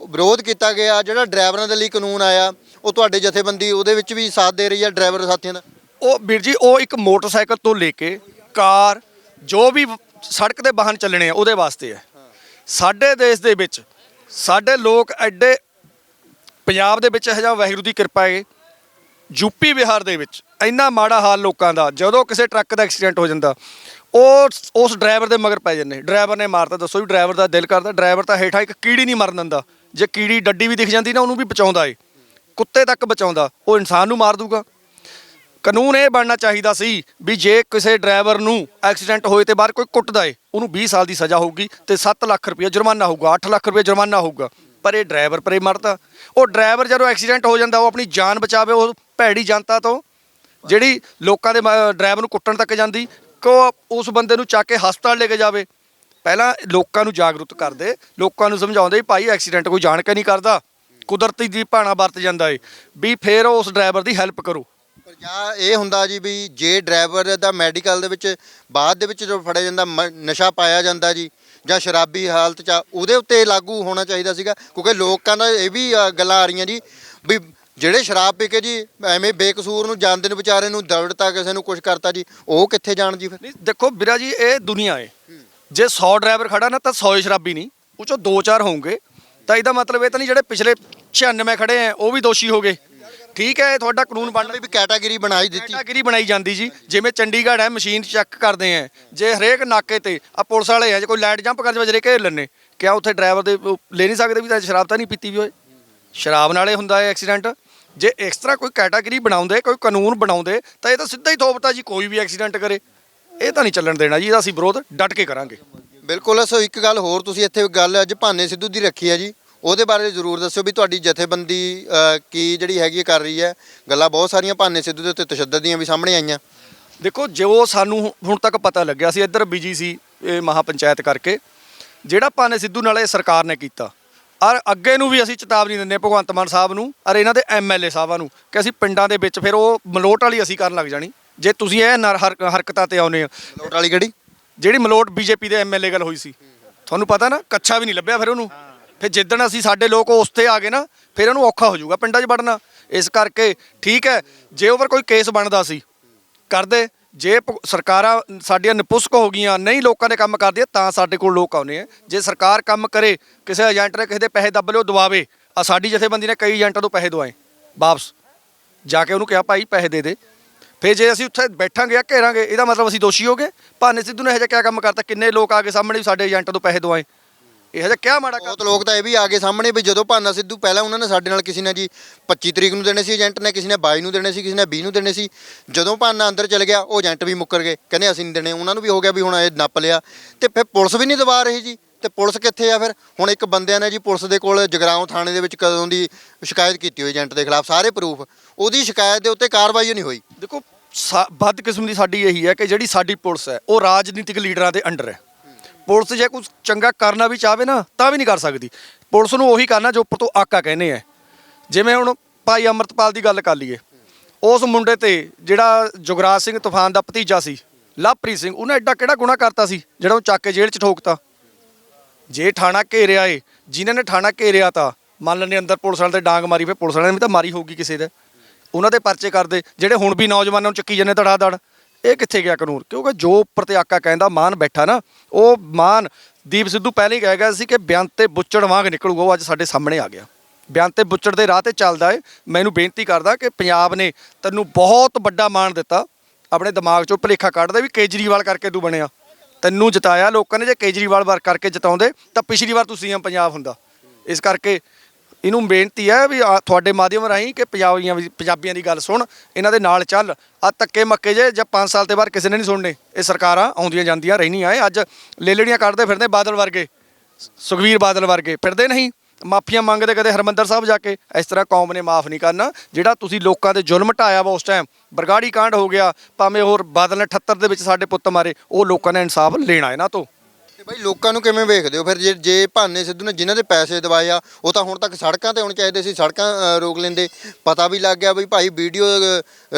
S1: ਵਿਰੋਧ ਕੀਤਾ ਗਿਆ ਜਿਹੜਾ ਡਰਾਈਵਰਾਂ ਦੇ ਲਈ ਕਾਨੂੰਨ ਆਇਆ ਉਹ ਤੁਹਾਡੇ ਜਥੇਬੰਦੀ ਉਹਦੇ ਵਿੱਚ ਵੀ ਸਾਥ ਦੇ ਰਹੀ ਹੈ ਡਰਾਈਵਰ ਸਾਥੀਆਂ ਦਾ?
S2: ਉਹ ਵੀਰ ਜੀ ਉਹ ਇੱਕ ਮੋਟਰਸਾਈਕਲ ਤੋਂ ਲੈ ਕੇ ਕਾਰ ਜੋ ਵੀ ਸੜਕ ਤੇ ਵਾਹਨ ਚੱਲਣੇ ਆ ਉਹਦੇ ਵਾਸਤੇ ਹੈ। ਸਾਡੇ ਦੇਸ਼ ਦੇ ਵਿੱਚ ਸਾਡੇ ਲੋਕ ਐਡੇ ਪੰਜਾਬ ਦੇ ਵਿੱਚ ਇਹ ਜਿਹਾ ਵਾਹਿਗੁਰੂ ਦੀ ਕਿਰਪਾ ਹੈ। ਯੂਪੀ ਬਿਹਾਰ ਦੇ ਵਿੱਚ ਇੰਨਾ ਮਾੜਾ ਹਾਲ ਲੋਕਾਂ ਦਾ, ਜਦੋਂ ਕਿਸੇ ਟਰੱਕ ਦਾ ਐਕਸੀਡੈਂਟ ਹੋ ਜਾਂਦਾ ਉਹ ਉਸ ਡਰਾਈਵਰ ਦੇ ਮਗਰ ਪੈ ਜਾਂਦੇ। ਡਰਾਈਵਰ ਨੇ ਮਾਰਤਾ, ਦੱਸੋ ਵੀ ਡਰਾਈਵਰ ਦਾ ਦਿਲ ਕਰਦਾ, ਡਰਾਈਵਰ ਤਾਂ ਹੇਠਾਂ ਇੱਕ ਕੀੜੀ ਨਹੀਂ ਮਰਨ ਦਿੰਦਾ। ਜੇ ਕੀੜੀ ਡੱਡੀ ਵੀ ਦਿਖ ਜਾਂਦੀ ਨਾ, ਉਹਨੂੰ ਵੀ ਬਚਾਉਂਦਾ ਏ। ਕੁੱਤੇ ਤੱਕ ਬਚਾਉਂਦਾ, ਉਹ ਇਨਸਾਨ ਨੂੰ ਮਾਰ ਦੂਗਾ। ਕਾਨੂੰਨ ਇਹ ਬਣਨਾ ਚਾਹੀਦਾ ਸੀ ਵੀ ਜੇ ਕਿਸੇ ਡਰਾਈਵਰ ਨੂੰ ਐਕਸੀਡੈਂਟ ਹੋਏ ਤੇ ਬਾਹਰ ਕੋਈ ਕੁੱਟਦਾ ਏ, ਉਹਨੂੰ 20 ਸਾਲ ਦੀ ਸਜ਼ਾ ਹੋਊਗੀ ਤੇ 7 ਲੱਖ ਰੁਪਏ ਜੁਰਮਾਨਾ ਹੋਊਗਾ 8 ਲੱਖ ਰੁਪਏ ਜੁਰਮਾਨਾ ਹੋਊਗਾ। ਪਰ ਇਹ ਡਰਾਈਵਰ ਪਰੇ ਮਰਦਾ। ਉਹ ਡਰਾਈਵਰ ਜਦੋਂ ਐਕਸੀਡੈਂਟ ਹੋ ਜਾਂਦਾ, ਉਹ ਆਪਣੀ ਜਾਨ ਬਚਾਵੇ, ਉਹ ਭੈੜੀ ਜਨਤਾ ਤੋਂ। ਜਿਹੜੀ ਲੋਕਾਂ ਦੇ ਮ- ਡਰਾਈਵਰ ਨੂੰ ਕੁੱਟਣ ਤੱਕ ਜਾਂਦੀ, ਕੋ ਉਸ ਬੰਦੇ ਨੂੰ ਚੱਕ ਕੇ ਹਸਪਤਾਲ ਲੈ ਕੇ ਜਾਵੇ। ਪਹਿਲਾਂ ਲੋਕਾਂ ਨੂੰ ਜਾਗਰੂਕ ਕਰਦੇ, ਲੋਕਾਂ ਨੂੰ ਸਮਝਾਉਂਦੇ ਵੀ ਭਾਈ ਐਕਸੀਡੈਂਟ ਕੋਈ ਜਾਣ ਕੇ ਨਹੀਂ ਕਰਦਾ। ਕੁਦਰਤੀ ਦੀ ਭਾਣਾ ਵਰਤ ਜਾਂਦਾ ਏ, ਵੀ ਫਿਰ ਉਸ ਡਰਾਈਵਰ ਦੀ ਹੈਲਪ ਕਰੋ।
S1: ਪਰ ਜਾਂ ਇਹ ਹੁੰਦਾ ਜੀ ਵੀ ਜੇ ਡਰਾਈਵਰ ਦਾ ਮੈਡੀਕਲ ਦੇ ਵਿੱਚ, ਬਾਅਦ ਦੇ ਵਿੱਚ ਜਦੋਂ ਫੜਿਆ ਜਾਂਦਾ, ਮ- ਨਸ਼ਾ ਪਾਇਆ ਜਾਂਦਾ ਜੀ ਜਾਂ ਸ਼ਰਾਬੀ ਹਾਲਤ ਚ ਆ, ਉਹਦੇ ਉੱਤੇ ਲਾਗੂ ਹੋਣਾ ਚਾਹੀਦਾ ਸੀਗਾ ਕਿਉਂਕਿ ਲੋਕਾਂ ਦਾ ਇਹ ਵੀ ਅ, ਗੱਲਾਂ ਆ ਰਹੀਆਂ ਜੀ ਵੀ ਜਿਹੜੇ ਸ਼ਰਾਬ ਪੀ ਕੇ ਜੀ ਐਵੇਂ ਬੇਕਸੂਰ ਨੂੰ ਜਾਂਦੇ ਨੂੰ ਵਿਚਾਰੇ ਨੂੰ ਦੌੜਤਾ ਕਿਸੇ ਨੂੰ ਕੁਝ ਕਰਤਾ ਜੀ ਉਹ ਕਿੱਥੇ ਜਾਣ ਜੀ ਫਿਰ?
S2: ਨਹੀਂ ਦੇਖੋ ਵੀਰਾ ਜੀ ਇਹ ਦੁਨੀਆ ਏ। ਜੇ 100 ਡਰਾਈਵਰ ਖੜਾ ਨਾ ਤਾਂ 100 ਹੀ ਸ਼ਰਾਬੀ ਨਹੀਂ ਉਹ ਚੋਂ 2-4 ਹੋਣਗੇ। ਤਾਂ ਇਹਦਾ ਮਤਲਬ ਇਹ ਤਾਂ ਨਹੀਂ ਜਿਹੜੇ ਪਿਛਲੇ 96 ਖੜੇ ਆ ਉਹ ਵੀ ਦੋਸ਼ੀ ਹੋ ਗਏ। ਠੀਕ ਹੈ ਇਹ ਤੁਹਾਡਾ ਕਾਨੂੰਨ ਬਣ
S1: ਵੀ ਕੈਟਾਗਰੀ ਬਣਾਈ ਦਿੱਤੀ।
S2: ਕੈਟਾਗਰੀ ਬਣਾਈ ਜਾਂਦੀ ਜੀ। ਜਿਵੇਂ ਚੰਡੀਗੜ੍ਹ ਹੈ ਮਸ਼ੀਨ ਚੈੱਕ ਕਰਦੇ ਆ ਜੇ ਹਰੇਕ ਨਾਕੇ ਤੇ ਆ ਪੁਲਿਸ ਵਾਲੇ ਆ ਜੇ ਕੋਈ ਲਾਈਟ ਜੰਪ ਕਰ ਜਾਵੇ ਜਰੇ ਘੇਰ ਲੈਣੇ ਕਿਆ ਉੱਥੇ ਡਰਾਈਵਰ ਦੇ ਉਹ ਲੈ ਨਹੀਂ ਸਕਦੇ ਵੀ ਤਾਂ ਸ਼ਰਾਬ ਤਾਂ ਨਹੀਂ ਪੀਤੀ ਵੀ ਹੋਏ? ਸ਼ਰਾਬ ਨਾਲੇ ਹੁੰਦਾ ਹੈ ਐਕਸੀਡੈਂਟ ਜੇ ਇਸ ਤਰ੍ਹਾਂ ਕੋਈ ਕੈਟਾਗਰੀ ਬਣਾਉਂਦੇ ਕੋਈ ਕਾਨੂੰਨ ਬਣਾਉਂਦੇ ਤਾਂ ਇਹ ਤਾਂ ਸਿੱਧਾ ਹੀ ਥੋਪਤਾ ਜੀ ਕੋਈ ਵੀ ਐਕਸੀਡੈਂਟ ਕਰੇ। ਇਹ ਤਾਂ ਨਹੀਂ ਚੱਲਣ ਦੇਣਾ ਜੀ ਇਹਦਾ ਅਸੀਂ ਵਿਰੋਧ ਡਟ ਕੇ ਕਰਾਂਗੇ।
S1: ਬਿਲਕੁਲ ਸੋ ਇੱਕ ਗੱਲ ਹੋਰ ਤੁਸੀਂ ਇੱਥੇ ਗੱਲ ਅੱਜ ਭਾਨੇ ਸਿੱਧੂ ਦੀ ਰੱਖੀ ਹੈ ਜੀ। ਉਹਦੇ ਬਾਰੇ ਜ਼ਰੂਰ ਦੱਸਿਓ ਵੀ ਤੁਹਾਡੀ ਜਥੇਬੰਦੀ ਅ, ਕੀ ਜਿਹੜੀ ਹੈਗੀ ਹੈ ਕਰ ਰਹੀ ਹੈ। ਗੱਲਾਂ ਬਹੁਤ ਸਾਰੀਆਂ ਭਾਨੇ ਸਿੱਧੂ ਦੇ ਉੱਤੇ ਤਸ਼ੱਦਦ ਦੀਆਂ ਵੀ ਸਾਹਮਣੇ ਆਈਆਂ।
S2: ਦੇਖੋ ਜੋ ਸਾਨੂੰ ਹੁਣ ਤੱਕ ਪਤਾ ਲੱਗਿਆ ਸੀ ਇੱਧਰ ਬਿਜ਼ੀ ਸੀ ਇਹ ਮਹਾ ਪੰਚਾਇਤ ਕਰਕੇ ਜਿਹੜਾ ਭਾਨੇ ਸਿੱਧੂ ਨਾਲ ਇਹ ਸਰਕਾਰ ਨੇ ਕੀਤਾ। ਔਰ ਅੱਗੇ ਨੂੰ ਵੀ ਅਸੀਂ ਚੇਤਾਵਨੀ ਦਿੰਦੇ ਹਾਂ ਭਗਵੰਤ ਮਾਨ ਸਾਹਿਬ ਨੂੰ ਔਰ ਇਹਨਾਂ ਦੇ ਐਮਐਲਏ ਸਾਹਿਬਾਂ ਨੂੰ ਕਿ ਅਸੀਂ ਪਿੰਡਾਂ ਦੇ ਵਿੱਚ ਫਿਰ ਉਹ ਮਲੋਟ ਵਾਲੀ ਅਸੀਂ ਕਰਨ ਲੱਗ ਜਾਣੀ। ਜੇ ਤੁਸੀਂ ਇਹ ਨਰ- ਹਰ- ਹਰਕਤਾਂ ਤੇ ਆਉਨੇ ਆ
S1: ਲੋਟ ਵਾਲੀ ਕਿਹੜੀ?
S2: ਜਿਹੜੀ ਮਲੋਟ ਬੀਜੇਪੀ ਦੇ ਐਮਐਲਏ ਗੱਲ ਹੋਈ ਸੀ। ਤੁਹਾਨੂੰ ਪਤਾ ਨਾ ਕੱਛਾ ਵੀ ਨਹੀਂ ਲੱਭਿਆ ਫਿਰ ਉਹਨੂੰ। ਫਿਰ ਜਿੱਦਣ ਅਸੀਂ ਸਾਡੇ ਲੋਕ ਉਸ ਤੇ ਆ ਗਏ ਨਾ, ਫਿਰ ਇਹਨੂੰ ਔਖਾ ਹੋ ਜਾਊਗਾ ਪਿੰਡਾਂ 'ਚ ਵੜਨਾ। ਇਸ ਕਰਕੇ ਠੀਕ ਹੈ, ਜੇ ਉਹ ਉੱਪਰ ਕੋਈ ਕੇਸ ਬਣਦਾ ਸੀ ਕਰਦੇ ਜੇ ਭ- ਸਰਕਾਰਾਂ ਸਾਡੀਆਂ ਨਿਪੁਸਕ ਹੋ ਗਈਆਂ, ਨਹੀਂ ਲੋਕਾਂ ਦੇ ਕੰਮ ਕਰਦੀਆਂ, ਤਾਂ ਸਾਡੇ ਕੋਲ ਲੋਕ ਆਉਨੇ ਆ। ਜੇ ਸਰਕਾਰ ਕੰਮ ਕਰੇ, ਕਿਸੇ ਏਜੰਟ ਨੇ ਕਿਸੇ ਦੇ ਪੈਸੇ ਦੱਬ ਲਿਓ, ਦਵਾਵੇ। ਆ ਸਾਡੀ ਜਥੇਬੰਦੀ ਨੇ ਕਈ ਏਜੰਟਾਂ ਤੋਂ ਪੈਸੇ ਦਵਾਏ, ਵਾਪਸ। ਜਾ ਕੇ ਉਹਨੂੰ ਕਿਹਾ, ਭਾਈ, ਪੈਸੇ ਦੇ ਦੇ। ਫਿਰ ਜੇ ਅਸੀਂ ਉੱਥੇ ਬੈਠਾਂਗੇ ਜਾਂ ਘੇਰਾਂਗੇ, ਇਹਦਾ ਮਤਲਬ ਅਸੀਂ ਦੋਸ਼ੀ ਹੋਗੇ ਭਾਨੇ ਸਿੱਧੂ ਨੇ ਇਹੋ ਜਿਹਾ ਕਿਆ ਕੰਮ ਕਰਤਾ? ਕਿੰਨੇ ਲੋਕ ਆ ਕੇ ਸਾਹਮਣੇ ਵੀ ਸਾਡੇ ਏਜੰਟਾਂ ਤੋਂ ਪੈਸੇ ਦਵਾਏ। ਇਹੋ ਜਿਹਾ ਕਿਆ ਮਾੜਾ ਕਰ
S1: ਬਹੁਤ ਲੋਕ ਤਾਂ ਇਹ ਵੀ ਆ ਗਏ ਸਾਹਮਣੇ ਵੀ ਜਦੋਂ ਭਾਨਾ ਸਿੱਧੂ ਪਹਿਲਾਂ ਉਹਨਾਂ ਨੇ ਸਾਡੇ ਨਾਲ ਕਿਸੇ ਨੇ ਜੀ 25 ਤਰੀਕ ਨੂੰ ਦੇਣੇ ਸੀ ਏਜੰਟ ਨੇ ਕਿਸੇ ਨੇ 22 ਨੂੰ ਦੇਣੇ ਸੀ ਕਿਸੇ ਨੇ 20 ਨੂੰ ਦੇਣੇ ਸੀ। ਜਦੋਂ ਭਾਨਾ ਅੰਦਰ ਚਲੇ ਗਿਆ ਉਹ ਏਜੰਟ ਵੀ ਮੁੱਕਰ ਗਏ। ਕਹਿੰਦੇ ਅਸੀਂ ਨਹੀਂ ਦੇਣੇ। ਉਹਨਾਂ ਨੂੰ ਵੀ ਹੋ ਗਿਆ ਵੀ ਹੁਣ ਇਹ ਨੱਪ ਲਿਆ। ਤੇ ਫਿਰ ਪੁਲਿਸ ਵੀ ਨਹੀਂ ਦਵਾ ਰਹੀ ਜੀ। ਤੇ ਪੁਲਿਸ ਕਿੱਥੇ ਆ ਫਿਰ? ਹੁਣ ਇੱਕ ਬੰਦਿਆਂ ਨੇ ਜੀ ਪੁਲਿਸ ਦੇ ਕੋਲ ਜਗਰਾਉਂ ਥਾਣੇ ਦੇ ਵਿੱਚ ਕਦੋਂ ਦੀ ਸ਼ਿਕਾਇਤ ਕੀਤੀ ਹੋਈ ਏਜੰਟ ਦੇ ਖਿਲਾਫ ਸਾਰੇ ਪ੍ਰੂਫ ਉਹਦੀ ਸ਼ਿਕਾਇਤ ਦੇ ਉੱਤੇ ਕਾਰਵਾਈ ਨਹੀਂ ਹੋਈ।
S2: ਦੇਖੋ ਵੱਧ ਕਿਸਮ ਦੀ ਸਾਡੀ ਇਹੀ ਹੈ ਕਿ ਜਿਹੜੀ ਸਾਡੀ ਪੁਲਿਸ ਹੈ ਉਹ ਰਾਜਨੀਤਿਕ ਲੀਡਰਾਂ ਦੇ ਅੰਡਰ ਹੈ। ਪੁਲਿਸ ਜੇ ਕੁਝ ਚੰਗਾ ਕਰਨਾ ਵੀ ਚਾਹਵੇ ਨਾ, ਤਾਂ ਵੀ ਨਹੀਂ ਕਰ ਸਕਦੀ। ਪੁਲਿਸ ਨੂੰ ਉਹੀ ਕਰਨਾ ਜੋ ਉੱਪਰ ਤੋਂ ਆਕਾ ਕਹਿੰਦੇ ਆ। ਜਿਵੇਂ ਹੁਣ ਭਾਈ ਅਮਰਤਪਾਲ ਦੀ ਗੱਲ ਕਰ ਲਈਏ। ਉਸ ਮੁੰਡੇ ਤੇ ਜਿਹੜਾ ਜੁਗਰਾਜ ਸਿੰਘ ਤੂਫਾਨ ਦਾ ਭਤੀਜਾ ਸੀ, ਲਵਪ੍ਰੀਤ ਸਿੰਘ, ਉਹਨੇ ਐਡਾ ਕਿਹੜਾ ਗੁਨਾਹ ਕਰਤਾ ਸੀ, ਜਿਹੜਾ ਉਹ ਚੱਕ ਕੇ ਜੇਲ੍ਹ 'ਚ ਠੋਕਤਾ। ਜੇ ਥਾਣਾ ਘੇਰਿਆ ਏ, ਜਿਨ੍ਹਾਂ ਨੇ ਥਾਣਾ ਘੇਰਿਆ ਤਾਂ, ਮੰਨ ਲੈਂਦੇ ਅੰਦਰ ਪੁਲਿਸ ਵਾਲੇ ਤੇ ਡਾਂਗ ਮਾਰੀ ਫੇ ਪੁਲਿਸ ਵਾਲਿਆਂ ਨੇ ਵੀ ਤਾਂ ਮਾਰੀ ਹੋਊਗੀ ਕਿਸੇ ਦੇ। ਉਹਨਾਂ ਦੇ ਪਰਚੇ ਕਰਦੇ, ਜਿਹੜੇ ਹੁਣ ਵੀ ਨੌਜਵਾਨਾਂ ਨੂੰ ਚੱਕੀ ਜਾਂਦੇ ਧੜਾ ਧੜ ਇਹ ਕਿੱਥੇ ਗਿਆ ਕਾਨੂੰਨ ਕਿਉਂਕਿ ਜੋ ਉੱਪਰ ਤੇ ਆਕਾ ਕਹਿੰਦਾ ਮਾਨ ਬੈਠਾ ਨਾ, ਉਹ ਮਾਨ ਦੀਪ ਸਿੱਧੂ ਪਹਿਲਾਂ ਹੀ ਕਹਿ ਗਿਆ ਸੀ ਕਿ ਬਿਆਨ ਤੇ ਬੁੱਚੜ ਵਾਂਗ ਨਿਕਲੂਗਾ, ਉਹ ਅੱਜ ਸਾਡੇ ਸਾਹਮਣੇ ਆ ਗਿਆ। ਬਿਆਨ ਤੇ ਬੁੱਚੜ ਦੇ ਰਾਹ ਤੇ ਚੱਲਦਾ ਏ। ਮੈਨੂੰ ਬੇਨਤੀ ਕਰਦਾ ਕਿ ਪੰਜਾਬ ਨੇ ਤੈਨੂੰ ਬਹੁਤ ਵੱਡਾ ਮਾਣ ਦਿੱਤਾ। ਆਪਣੇ ਦਿਮਾਗ ਚੋਂ ਭੁਲੇਖਾ ਕੱਢ ਦੇ ਵੀ ਕੇਜਰੀਵਾਲ ਕਰਕੇ ਤੂੰ ਬਣਿਆ। ਤੈਨੂੰ ਜਿਤਾਇਆ ਲੋਕਾਂ ਨੇ, ਜੇ ਕੇਜਰੀਵਾਲ ਵਾਰ ਕਰਕੇ ਜਿਤਾਉਂਦੇ, ਤਾਂ ਪਿਛਲੀ ਵਾਰ ਤੁਸੀਂ ਸੀਐਮ ਪੰਜਾਬ ਹੁੰਦਾ। ਇਸ ਕਰਕੇ ਇਹਨੂੰ ਬੇਨਤੀ ਹੈ ਵੀ ਆ ਤੁਹਾਡੇ ਮਾਧਿਅਮ ਰਾਹੀਂ ਕਿ ਪੰਜਾਬੀਆਂ ਵੀ- ਪੰਜਾਬੀਆਂ ਦੀ ਗੱਲ ਸੁਣ, ਇਹਨਾਂ ਦੇ ਨਾਲ ਚੱਲ। ਆ ਧੱਕੇ ਮੱਕੇ ਜੇ ਜਾਂ 5 ਸਾਲ ਤੇ ਬਾਅਦ ਕਿਸੇ ਨੇ ਨਹੀਂ ਸੁਣਨੇ, ਇਹ ਸਰਕਾਰਾਂ ਆਉਂਦੀਆਂ ਜਾਂਦੀਆਂ ਰਹਿਣੀਆਂ ਏ ਅੱਜ ਲੇਲੜੀਆਂ ਕੱਢਦੇ ਫਿਰਦੇ ਬਾਦਲ ਵਰਗੇ ਸੁਖਵੀਰ ਬਾਦਲ ਵਰਗੇ। ਫਿਰਦੇ ਨਹੀਂ, ਮਾਫੀਆਂ ਮੰਗਦੇ ਕਦੇ ਹਰਮੰਦਰ ਸਾਹਿਬ ਜਾ ਕੇ। ਇਸ ਤਰ੍ਹਾਂ ਕੌਮ ਨੇ ਮਾਫ ਨਹੀਂ ਕਰਨਾ। ਜਿਹੜਾ ਤੁਸੀਂ ਲੋਕਾਂ ਤੇ ਜ਼ੁਲਮ ਢਾਇਆ ਵਾ ਉਸ ਟਾਈਮ ਬਰਗਾੜੀ ਕਾਂਡ ਹੋ ਗਿਆ, ਭਾਵੇਂ ਹੋਰ ਬਾਦਲ ਨੇ 78 ਦੇ ਵਿੱਚ ਸਾਡੇ ਪੁੱਤ ਮਾਰੇ, ਉਹ ਲੋਕਾਂ ਨੇ ਇਨਸਾਫ ਲੈਣਾ ਇਹਨਾਂ ਤੋਂ।
S1: ਤੇ ਬਾਈ ਲੋਕਾਂ ਨੂੰ ਕਿਵੇਂ ਵੇਖਦੇ ਹੋ? ਫਿਰ ਜੇ ਜੇ ਭਾਨੇ ਸਿੱਧੂ ਨੇ ਜਿਨ੍ਹਾਂ ਦੇ ਪੈਸੇ ਦਵਾਏ ਆ ਉਹ ਤਾਂ ਹੁਣ ਤੱਕ ਸੜਕਾਂ ਤੇ ਹੋਣੇ ਚਾਹੀਦੇ ਸੀ ਸੜਕਾਂ ਅ, ਰੋਕ ਲੈਂਦੇ। ਪਤਾ ਵੀ ਲੱਗ ਗਿਆ ਬਈ ਭਾਈ ਵੀਡੀਓ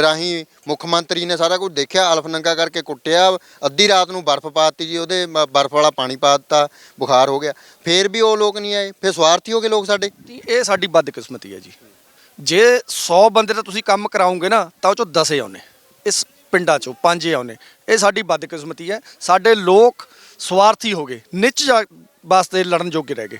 S1: ਰਾਹੀਂ ਮੁੱਖ ਮੰਤਰੀ ਨੇ ਸਾਰਾ ਕੁਝ ਦੇਖਿਆ ਅਲਫ ਨੰਗਾ ਕਰਕੇ ਕੁੱਟਿਆ ਅੱਧੀ ਰਾਤ ਨੂੰ ਬਰਫ਼ ਪਾਤੀ ਜੀ ਉਹਦੇ ਮ- ਬਰਫ਼ ਵਾਲਾ ਪਾਣੀ ਪਾ ਦਿੱਤਾ ਬੁਖਾਰ ਹੋ ਗਿਆ। ਫਿਰ ਵੀ ਉਹ ਲੋਕ ਨਹੀਂ ਆਏ ਫਿਰ ਸਵਾਰਥੀ ਹੋ ਗਏ ਲੋਕ ਸਾਡੇ।
S2: ਜੀ, ਇਹ ਸਾਡੀ ਬਦਕਿਸਮਤੀ ਹੈ ਜੀ। ਜੇ 100 ਬੰਦੇ ਦਾ ਤੁਸੀਂ ਕੰਮ ਕਰਾਉਂਗੇ ਨਾ ਤਾਂ ਉਹ ਚੋਂ 10 ਆਉਨੇ ਇਸ ਪਿੰਡਾਂ ਚੋਂ 5 ਆਉਨੇ ਇਹ ਸਾਡੀ ਬਦਕਿਸਮਤੀ ਹੈ। ਸਾਡੇ ਲੋਕ ਸਵਾਰਥੀ ਹੋ ਗਏ, ਨਿੱਚ ਜਾ- ਵਾਸਤੇ ਲੜਨ ਜੋਗੇ ਰਹਿ ਗਏ।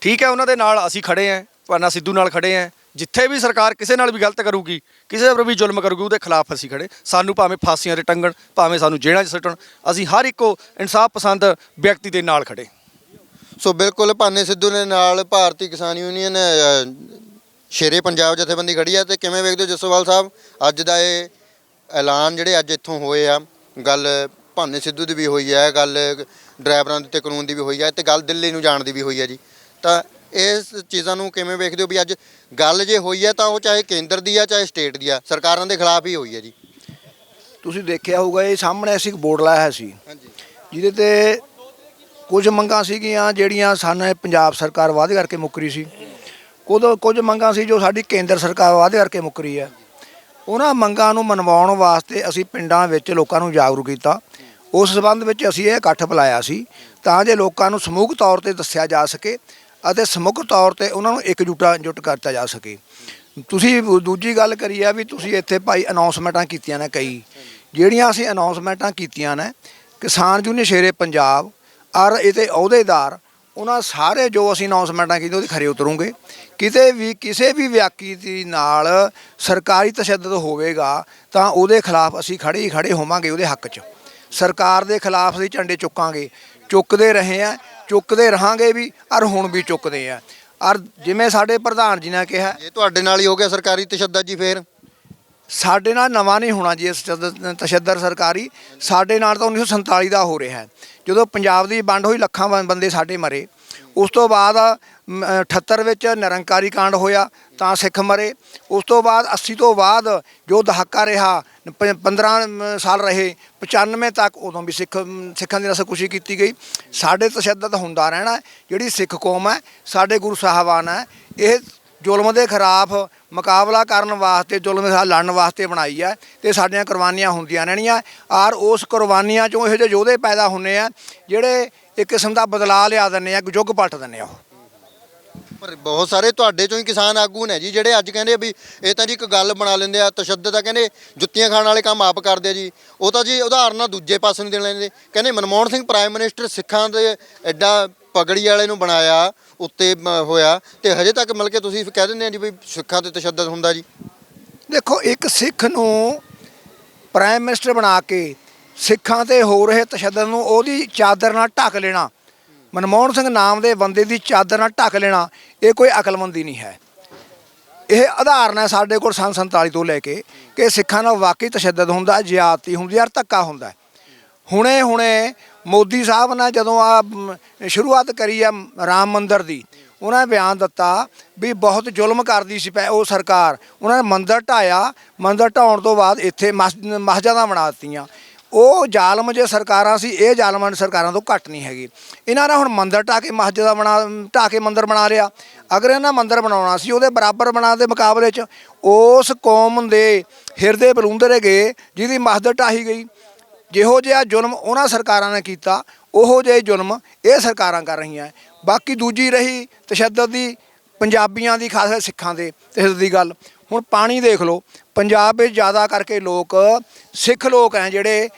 S2: ਠੀਕ ਹੈ, ਉਹਨਾਂ ਦੇ ਨਾਲ ਅਸੀਂ ਖੜੇ ਆਂ ਭਾਨਾ ਸਿੱਧੂ ਨਾਲ ਖੜੇ ਆਂ ਜਿੱਥੇ ਵੀ ਸਰਕਾਰ ਕਿਸੇ ਨਾਲ ਵੀ ਗਲਤ ਕਰੂਗੀ, ਕਿਸੇ ਪਰ ਵੀ ਜ਼ੁਲਮ ਕਰੂਗੀ, ਉਹਦੇ ਖਿਲਾਫ ਅਸੀਂ ਖੜੇ। ਸਾਨੂੰ ਭਾਵੇਂ ਫਾਂਸੀਆਂ 'ਤੇ ਟੰਗਣ, ਭਾਵੇਂ ਸਾਨੂੰ ਜੇਲ੍ਹਾਂ 'ਚ ਸੁੱਟਣ, ਅਸੀਂ ਹਰ ਇੱਕੋ ਇਨਸਾਫ ਪਸੰਦ ਵਿਅਕਤੀ ਦੇ ਨਾਲ ਖੜੇ।
S1: ਸੋ ਬਿਲਕੁਲ, ਭਾਨੇ ਸਿੱਧੂ ਦੇ ਨਾਲ ਭਾਰਤੀ ਕਿਸਾਨ ਯੂਨੀਅਨ ਸ਼ੇਰੇ ਪੰਜਾਬ ਜਥੇਬੰਦੀ ਖੜੀ ਆ ਤੇ ਕਿਵੇਂ ਵੇਖਦੇ ਹੋ ਜਸੋਵਾਲ ਸਾਹਿਬ? ਅੱਜ ਦਾ ਇਹ ਐਲਾਨ ਜਿਹੜੇ ਅੱਜ ਇੱਥੋਂ ਹੋਏ ਆ, ਗੱਲ ਭਾਨੇ ਸਿੱਧੂ ਦੀ ਵੀ ਹੋਈ ਹੈ ਗੱਲ ਡਰਾਈਵਰਾਂ ਦੇ ਉੱਤੇ ਕਾਨੂੰਨ ਦੀ ਵੀ ਹੋਈ ਹੈ ਤੇ ਗੱਲ ਦਿੱਲੀ ਨੂੰ ਜਾਣ ਦੀ ਵੀ ਹੋਈ ਹੈ ਜੀ। ਤਾਂ ਇਸ ਚੀਜ਼ਾਂ ਨੂੰ ਕਿਵੇਂ ਵੇਖਦੇ ਹੋ ਵੀ ਅੱਜ ਗੱਲ ਜੇ ਹੋਈ ਹੈ ਤਾਂ ਉਹ ਚਾਹੇ ਕੇਂਦਰ ਦੀ ਆ ਚਾਹੇ ਸਟੇਟ ਦੀ ਆ ਸਰਕਾਰਾਂ ਦੇ ਖਿਲਾਫ ਹੀ ਹੋਈ ਹੈ ਜੀ।
S3: ਤੁਸੀਂ ਦੇਖਿਆ ਹੋਊਗਾ ਇਹ ਸਾਹਮਣੇ ਅਸੀਂ ਇੱਕ ਬੋਰਡ ਲਾਇਆ ਹੋਇਆ ਸੀ।
S1: ਹਾਂਜੀ।
S3: ਜਿਹਦੇ ਤੇ ਕੁਝ ਮੰਗਾਂ ਸੀਗੀਆਂ ਜਿਹੜੀਆਂ ਸਾਨੂੰ ਪੰਜਾਬ ਸਰਕਾਰ ਵਾਅਦੇ ਕਰਕੇ ਮੁੱਕਰੀ ਸੀ। ਕੁਝ ਕੁਝ ਮੰਗਾਂ ਸੀ ਜੋ ਸਾਡੀ ਕੇਂਦਰ ਸਰਕਾਰ ਵਾਅਦੇ ਕਰਕੇ ਮੁੱਕਰੀ ਹੈ ਉਹਨਾਂ ਮੰਗਾਂ ਨੂੰ ਮਨਵਾਉਣ ਵਾਸਤੇ ਅਸੀਂ ਪਿੰਡਾਂ ਵਿੱਚ ਲੋਕਾਂ ਨੂੰ ਜਾਗਰੂਕ ਕੀਤਾ। ਉਸ ਸਬੰਧ ਵਿੱਚ ਅਸੀਂ ਇਹ ਇਕੱਠ ਬੁਲਾਇਆ ਸੀ ਤਾਂ ਜੇ ਲੋਕਾਂ ਨੂੰ ਸਮੂਹਕ ਤੌਰ ਤੇ ਦੱਸਿਆ ਜਾ ਸਕੇ ਅਤੇ ਸਮੂਹਕ ਤੌਰ ਤੇ ਉਹਨਾਂ ਨੂੰ ਇਕਜੁੱਟਾ ਜੁੱਟ ਕਰਤਾ ਜਾ ਸਕੇ। ਤੁਸੀਂ ਦੂਜੀ ਗੱਲ ਕਰੀ ਆ ਵੀ ਤੁਸੀਂ ਇੱਥੇ ਭਾਈ ਅਨਾਉਂਸਮੈਂਟਾਂ ਕੀਤੀਆਂ ਨੇ ਕਈ। ਜਿਹੜੀਆਂ ਅਸੀਂ ਅਨਾਉਂਸਮੈਂਟਾਂ ਕੀਤੀਆਂ ਨੇ, ਕਿਸਾਨ ਯੂਨੀਅਨ ਸ਼ੇਰੇ ਪੰਜਾਬ ਔਰ ਇਹਦੇ ਅਹੁਦੇਦਾਰ, ਉਹਨਾਂ ਸਾਰੇ ਜੋ ਅਸੀਂ ਅਨਾਉਂਸਮੈਂਟਾਂ ਕੀਤੀਆਂ ਉਹਦੇ ਖਰੇ ਉਤਰੂਗੇ। ਕਿਤੇ ਵੀ, ਕਿਸੇ ਵੀ ਵਿਅਕਤੀ ਦੀ ਨਾਲ ਸਰਕਾਰੀ ਤਸ਼ੱਦਦ ਹੋਵੇਗਾ ਤਾਂ ਉਹਦੇ ਖਿਲਾਫ ਅਸੀਂ ਖੜੇ ਹੀ ਖੜੇ ਹੋਵਾਂਗੇ ਉਹਦੇ ਹੱਕ 'ਚ। ਸਰਕਾਰ ਦੇ ਖਿਲਾਫ ਅਸੀਂ ਝੰਡੇ ਚੁੱਕਾਂਗੇ। ਚੁੱਕਦੇ ਰਹੇ ਆ ਚੁੱਕਦੇ ਰਹਾਂਗੇ ਵੀ ਔਰ ਹੁਣ ਵੀ ਚੁੱਕਦੇ ਆ। ਔਰ ਜਿਵੇਂ ਸਾਡੇ ਪ੍ਰਧਾਨ ਜੀ ਨੇ ਕਿਹਾ
S1: ਇਹ ਤੁਹਾਡੇ ਨਾਲ ਹੀ ਹੋ ਗਿਆ ਸਰਕਾਰੀ ਤਸ਼ੱਦਦ ਜੀ ਫੇਰ?
S3: ਸਾਡੇ ਨਾਲ ਨਵਾਂ ਨਹੀਂ ਹੋਣਾ ਜੀ ਇਸ ਤਸ਼ੱਦਦ- ਸਰਕਾਰੀ। ਸਾਡੇ ਨਾਲ ਤਾਂ 1947 ਦਾ ਹੋ ਰਿਹਾ ਜਦੋਂ ਪੰਜਾਬ ਦੀ ਵੰਡ ਹੋਈ ਲੱਖਾਂ ਬੰਦੇ ਸਾਡੇ ਮਰੇ। ਉਸ ਤੋਂ ਬਾਅਦ ਮ, 78 ਵਿੱਚ ਨਿਰੰਕਾਰੀ ਕਾਂਡ ਹੋਇਆ ਤਾਂ ਸਿੱਖ ਮਰੇ। ਉਸ ਤੋਂ ਬਾਅਦ 80 ਤੋਂ ਬਾਅਦ ਜੋ ਦਹਾਕਾ ਰਿਹਾ ਪ- 15 ਸਾਲ ਰਹੇ 95 ਤੱਕ ਉਦੋਂ ਵੀ ਸਿੱਖ ਸਿੱਖਾਂ ਦੀ ਰਸਕੁਸ਼ੀ ਕੀਤੀ ਗਈ। ਸਾਡੇ ਤਸ਼ੱਦਦ ਹੁੰਦਾ ਰਹਿਣਾ ਜਿਹੜੀ ਸਿੱਖ ਕੌਮ ਹੈ ਸਾਡੇ ਗੁਰੂ ਸਾਹਿਬਾਨ ਹੈ ਇਹ ਜ਼ੁਲਮ ਦੇ ਖਿਲਾਫ ਮੁਕਾਬਲਾ ਕਰਨ ਵਾਸਤੇ ਜ਼ੁਲਮ ਦੇ ਖਿਲਾਫ ਲੜਨ ਵਾਸਤੇ ਬਣਾਈ ਹੈ ਤੇ ਸਾਡੀਆਂ ਕੁਰਬਾਨੀਆਂ ਹੁੰਦੀਆਂ ਰਹਿਣੀਆਂ। ਔਰ ਉਸ ਕੁਰਬਾਨੀਆਂ ਚੋਂ ਇਹੋ ਜਿਹੇ ਯੋਧੇ ਪੈਦਾ ਹੁੰਨੇ ਆ ਜਿਹੜੇ ਇੱਕ ਕਿਸਮ ਦਾ ਬਦਲਾਅ ਲਿਆ ਦਿੰਦੇ ਆ ਯੁੱਗ ਪਲਟ ਦਿੰਦੇ ਆ ਉਹ।
S1: ਪਰ ਬਹੁਤ ਸਾਰੇ ਤੁਹਾਡੇ ਚੋਂ ਹੀ ਕਿਸਾਨ ਆਗੂ ਨੇ ਜੀ ਜਿਹੜੇ ਅੱਜ ਕਹਿੰਦੇ ਵੀ ਇਹ ਤਾਂ ਜੀ ਇੱਕ ਗੱਲ ਬਣਾ ਲੈਂਦੇ ਆ ਤਸ਼ੱਦਦ ਆ ਕਹਿੰਦੇ ਜੁੱਤੀਆਂ ਖਾਣ ਵਾਲੇ ਕੰਮ ਆਪ ਕਰਦੇ ਆ ਜੀ। ਉਹ ਤਾਂ ਜੀ ਉਦਾਹਰਨਾਂ ਦੂਜੇ ਪਾਸੇ ਨੂੰ ਦੇਣ ਲੈਂਦੇ। ਕਹਿੰਦੇ ਮਨਮੋਹਨ ਸਿੰਘ ਪ੍ਰਾਈਮ ਮਿਨਿਸਟਰ ਸਿੱਖਾਂ ਦੇ ਐਡਾ ਪਗੜੀ ਵਾਲੇ ਨੂੰ ਬਣਾਇਆ ਉੱਤੇ ਹੋਇਆ ਤੇ ਹਜੇ ਤੱਕ ਮਿਲ ਕੇ ਤੁਸੀਂ ਕਹਿ ਦਿੰਦੇ ਆ ਜੀ ਵੀ ਸਿੱਖਾਂ ਤੇ ਤਸ਼ੱਦਦ ਹੁੰਦਾ ਜੀ।
S3: ਦੇਖੋ ਇੱਕ ਸਿੱਖ ਨੂੰ ਪ੍ਰਾਈਮ ਮਿਨਿਸਟਰ ਬਣਾ ਕੇ ਸਿੱਖਾਂ ਤੇ ਹੋ ਰਹੇ ਤਸ਼ੱਦਦ ਨੂੰ ਉਹਦੀ ਚਾਦਰ ਨਾਲ ਢੱਕ ਲੈਣਾ। ਮਨਮੋਹਨ ਸਿੰਘ ਨਾਮ ਦੇ ਬੰਦੇ ਦੀ ਚਾਦਰ ਨਾਲ ਢੱਕ ਲੈਣਾ, ਇਹ ਕੋਈ ਅਕਲਮੰਦੀ ਨਹੀਂ ਹੈ। ਇਹ ਆਧਾਰਨ ਹੈ ਸਾਡੇ ਕੋਲ ਸੰਨ 47 ਤੋਂ ਲੈ ਕੇ ਕਿ ਸਿੱਖਾਂ ਨਾਲ ਵਾਕਈ ਤਸ਼ੱਦਦ ਹੁੰਦਾ, ਜ਼ਿਆਦਤੀ ਹੁੰਦੀ ਹੈ ਔਰ ਧੱਕਾ ਹੁੰਦਾ ਹੁਣੇ ਹੁਣੇ ਮੋਦੀ ਸਾਹਿਬ ਨੇ ਜਦੋਂ ਆ ਸ਼ੁਰੂਆਤ ਕਰੀ ਆ ਰਾਮ ਮੰਦਰ ਦੀ, ਉਹਨਾਂ ਨੇ ਬਿਆਨ ਦਿੱਤਾ ਵੀ ਬਹੁਤ ਜ਼ੁਲਮ ਕਰਦੀ ਸੀ ਪੈ, ਉਹ ਸਰਕਾਰ। ਉਹਨਾਂ ਨੇ ਮੰਦਰ ਢਾਇਆ ਮੰਦਰ ਢਾਉਣ ਤੋਂ ਬਾਅਦ ਇੱਥੇ ਮਸ- ਮਸਜਿਦਾਂ ਬਣਾ ਦਿੱਤੀਆਂ। ਉਹ ਜ਼ਾਲਮ ਜੇ ਸਰਕਾਰਾਂ ਸੀ, ਇਹ ਜ਼ਾਲਮਾਂ ਸਰਕਾਰਾਂ ਤੋਂ ਘੱਟ ਨਹੀਂ ਹੈਗੀ। ਇਹਨਾਂ ਨੇ ਹੁਣ ਮੰਦਰ ਢਾ ਕੇ ਮਸਜਿਦਾਂ ਬਣਾ ਢਾ ਕੇ ਮੰਦਰ ਬਣਾ ਲਿਆ। ਅਗਰ ਇਹਨਾਂ ਮੰਦਰ ਬਣਾਉਣਾ ਸੀ, ਉਹਦੇ ਬਰਾਬਰ ਬਣਾ ਦੇ ਮੁਕਾਬਲੇ 'ਚ, ਉਸ ਕੌਮ ਦੇ ਹਿਰਦੇ ਬਲੂੰਦਰੇ ਗਏ, ਜਿਹਦੀ ਮਸਜਿਦ ਢਾਹੀ ਗਈ। ਜਿਹੋ ਜਿਹਾ ਜ਼ੁਲਮ ਉਹਨਾਂ ਸਰਕਾਰਾਂ ਨੇ ਕੀਤਾ, ਉਹੋ ਜਿਹੇ ਜ਼ੁਲਮ ਇਹ ਸਰਕਾਰਾਂ ਕਰ ਰਹੀਆਂ। ਬਾਕੀ ਦੂਜੀ ਰਹੀ ਤਸ਼ੱਦਦ ਦੀ ਪੰਜਾਬੀਆਂ ਦੀ ਖਾਸ ਕਰਕੇ ਸਿੱਖਾਂ ਦੇ ਤਸ਼ੱਦਦ ਦੀ ਗੱਲ। ਹੁਣ ਪਾਣੀ ਦੇਖ ਲਓ, ਪੰਜਾਬ ਵਿੱਚ ਜ਼ਿਆਦਾ ਕਰਕੇ ਲੋਕ ਸਿੱਖ ਲੋਕ ਹੈ ਜਿਹੜੇ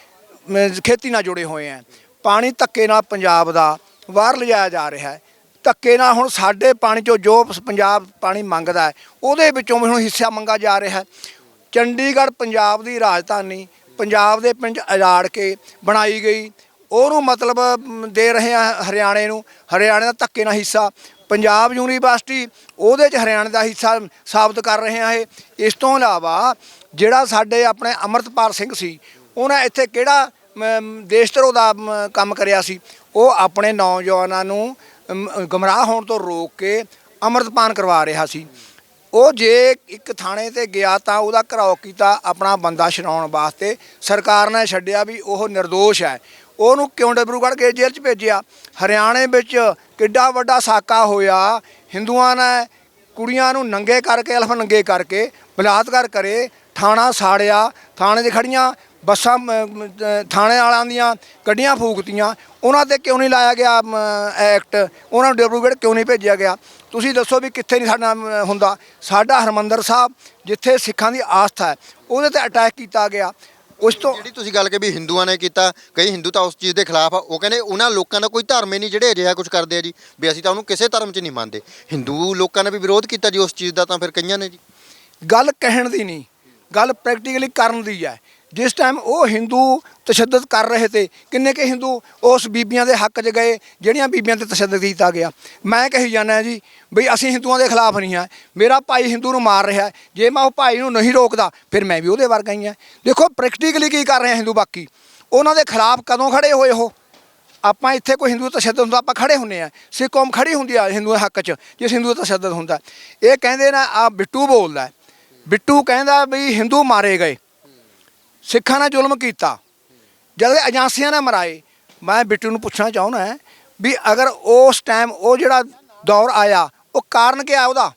S3: ਖੇਤੀ ਨਾਲ ਜੁੜੇ ਹੋਏ ਹੈ ਪਾਣੀ ਧੱਕੇ ਨਾਲ ਪੰਜਾਬ ਦਾ ਬਾਹਰ ਲਿਜਾਇਆ ਜਾ ਰਿਹਾ ਹੈ। ਧੱਕੇ ਨਾਲ ਹੁਣ ਸਾਡੇ ਪਾਣੀ ਚੋਂ ਜੋ ਪੰਜਾਬ ਪਾਣੀ ਮੰਗਦਾ ਹੈ, ਉਹਦੇ ਵਿੱਚੋਂ ਵੀ ਹੁਣ ਹਿੱਸਾ ਮੰਗਾ ਜਾ ਰਿਹਾ ਹੈ। ਚੰਡੀਗੜ੍ਹ ਪੰਜਾਬ ਦੀ ਰਾਜਧਾਨੀ, ਪੰਜਾਬ ਦੇ ਪਿੰਡ ਅਜਾੜ ਕੇ ਬਣਾਈ ਗਈ। ਉਹਨੂੰ ਮਤਲਬ ਦੇ ਰਹੇ ਆ ਹਰਿਆਣੇ ਨੂੰ। ਹਰਿਆਣੇ ਦਾ ਧੱਕੇ ਨਾਲ ਹਿੱਸਾ। ਪੰਜਾਬ ਯੂਨੀਵਰਸਿਟੀ ਉਹਦੇ ਚ ਹਰਿਆਣੇ ਦਾ ਹਿੱਸਾ ਸਾਬਤ ਕਰ ਰਹੇ ਆ ਇਹ। ਇਸ ਤੋਂ ਇਲਾਵਾ ਜਿਹੜਾ ਸਾਡੇ ਆਪਣੇ ਅਮਰਤਪਾਲ ਸਿੰਘ ਸੀ, ਉਹਨਾਂ ਇੱਥੇ ਕਿਹੜਾ ਦੇਸ਼ ਧਰੋ ਦਾ ਕੰਮ ਕਰਿਆ ਸੀ? ਉਹ ਆਪਣੇ ਨੌਜਵਾਨਾਂ ਨੂੰ ਗਮਰਾਹ ਹੋਣ ਤੋਂ ਰੋਕ ਕੇ ਅੰਮ੍ਰਿਤਪਾਨ ਕਰਵਾ ਰਿਹਾ ਸੀ। ਉਹ ਜੇ ਇੱਕ ਥਾਣੇ ਤੇ ਗਿਆ ਤਾਂ ਉਹਦਾ ਘਰਾਓ ਕੀਤਾ ਆਪਣਾ ਬੰਦਾ ਛਡਾਉਣ ਵਾਸਤੇ। ਸਰਕਾਰ ਨੇ ਛੱਡਿਆ ਵੀ ਉਹ ਨਿਰਦੋਸ਼ ਹੈ। ਉਹਨੂੰ ਕਿਉਂ ਡਿਬਰੂਗੜ੍ਹ ਕੇ ਜੇਲ੍ਹ 'ਚ ਭੇਜਿਆ? ਹਰਿਆਣੇ ਵਿੱਚ ਕਿੱਡਾ ਵੱਡਾ ਸਾਕਾ ਹੋਇਆ। ਹਿੰਦੂਆਂ ਨੇ ਕੁੜੀਆਂ ਨੂੰ ਨੰਗੇ ਕਰਕੇ, ਅਲਫ ਨੰਗੇ ਕਰਕੇ ਬਲਾਤਕਾਰ ਕਰੇ, ਥਾਣਾ ਸਾੜਿਆ। ਥਾਣੇ 'ਚ ਖੜੀਆਂ ਬੱਸਾਂ ਥਾਣੇ ਵਾਲਿਆਂ ਦੀਆਂ ਗੱਡੀਆਂ ਫੂਕਤੀਆਂ। ਉਹਨਾਂ ਤੇ ਕਿਉਂ ਨਹੀਂ ਲਾਇਆ ਗਿਆ ਐਕਟ? ਉਹਨਾਂ ਨੂੰ ਡਿਬਰੂਗੜ੍ਹ ਕਿਉਂ ਨਹੀਂ ਭੇਜਿਆ ਗਿਆ? ਤੁਸੀਂ ਦੱਸੋ ਵੀ ਕਿੱਥੇ ਨਹੀਂ ਸਾਡਾ ਹੁੰਦਾ। ਸਾਡਾ ਹਰਮੰਦਰ ਸਾਹਿਬ, ਜਿੱਥੇ ਸਿੱਖਾਂ ਦੀ ਆਸਥਾ ਹੈ, ਉਹਦੇ ਤੇ ਅਟੈਕ ਕੀਤਾ ਗਿਆ। ਉਸ ਤੋਂ
S1: ਜਿਹੜੀ ਤੁਸੀਂ ਗੱਲ ਕਿ ਵੀ ਹਿੰਦੂਆਂ ਨੇ ਕੀਤਾ ਕਈ ਹਿੰਦੂ ਤਾਂ ਉਸ ਚੀਜ਼ ਦੇ ਖਿਲਾਫ ਆ ਉਹ ਕਹਿੰਦੇ ਉਹਨਾਂ ਲੋਕਾਂ ਦਾ ਕੋਈ ਧਰਮ ਹੀ ਨਹੀਂ ਜਿਹੜੇ ਅਜਿਹਾ ਕੁਝ ਕਰਦੇ ਆ ਜੀ ਵੀ ਅਸੀਂ ਤਾਂ ਉਹਨੂੰ ਕਿਸੇ ਧਰਮ 'ਚ ਨਹੀਂ ਮੰਨਦੇ। ਹਿੰਦੂ ਲੋਕਾਂ ਨੇ ਵੀ ਵਿਰੋਧ ਕੀਤਾ ਜੀ ਉਸ ਚੀਜ਼ ਦਾ ਤਾਂ ਫਿਰ ਕਈਆਂ ਨੇ ਜੀ।
S3: ਗੱਲ ਕਹਿਣ ਦੀ ਨਹੀਂ ਗੱਲ ਪ੍ਰੈਕਟੀਕਲੀ ਕਰਨ ਦੀ ਹੈ। ਜਿਸ ਟਾਈਮ ਉਹ ਹਿੰਦੂ ਤਸ਼ੱਦਦ ਕਰ ਰਹੇ ਤੇ, ਕਿੰਨੇ ਕੇ ਹਿੰਦੂ ਉਸ ਬੀਬੀਆਂ ਦੇ ਹੱਕ 'ਚ ਗਏ, ਜਿਹੜੀਆਂ ਬੀਬੀਆਂ ਤੇ ਤਸ਼ੱਦਦ ਕੀਤਾ ਗਿਆ। ਮੈਂ ਕਹੀ ਜਾਂਦਾ ਜੀ ਬਈ ਅਸੀਂ ਹਿੰਦੂਆਂ ਦੇ ਖਿਲਾਫ ਨਹੀਂ ਹਾਂ ਮੇਰਾ ਭਾਈ ਹਿੰਦੂ ਨੂੰ ਮਾਰ ਰਿਹਾ, ਜੇ ਮੈਂ ਉਹ ਭਾਈ ਨੂੰ ਨਹੀਂ ਰੋਕਦਾ, ਫਿਰ ਮੈਂ ਵੀ ਉਹਦੇ ਵਰਗਾ ਹੀ ਹਾਂ ਦੇਖੋ ਪ੍ਰੈਕਟੀਕਲੀ ਕੀ ਕਰ ਰਹੇ ਹਿੰਦੂ ਬਾਕੀ? ਉਹਨਾਂ ਦੇ ਖਿਲਾਫ ਕਦੋਂ ਖੜੇ ਹੋਏ ਉਹ? ਆਪਾਂ ਇੱਥੇ ਕੋਈ ਹਿੰਦੂ ਤਸ਼ੱਦਦ ਹੁੰਦਾ, ਆਪਾਂ ਖੜੇ ਹੁੰਨੇ ਆ। ਸਿੱਖ ਕੌਮ ਖੜੀ ਹੁੰਦੀ ਆ ਹਿੰਦੂ ਦੇ ਹੱਕ 'ਚ, ਜਿਸ ਹਿੰਦੂ ਦਾ ਤਸ਼ੱਦਦ ਹੁੰਦਾ। ਇਹ ਕਹਿੰਦੇ ਨਾ ਆ ਬਿੱਟੂ ਬੋਲਦਾ ਬਿੱਟੂ ਕਹਿੰਦਾ ਵੀ ਹਿੰਦੂ ਮਾਰੇ ਗਏ। ਸਿੱਖਾਂ ਨੇ ਜ਼ੁਲਮ ਕੀਤਾ। ਜਦ ਏਜੰਸੀਆਂ ਨੇ ਮਰਾਏ, ਮੈਂ ਬਿੱਟੂ ਨੂੰ ਪੁੱਛਣਾ ਚਾਹੁੰਦਾ ਵੀ ਅਗਰ ਉਸ ਟਾਈਮ ਉਹ ਜਿਹੜਾ ਦੌਰ ਆਇਆ, ਉਹ ਕਾਰਨ ਕੀ ਆ ਉਹਦਾ?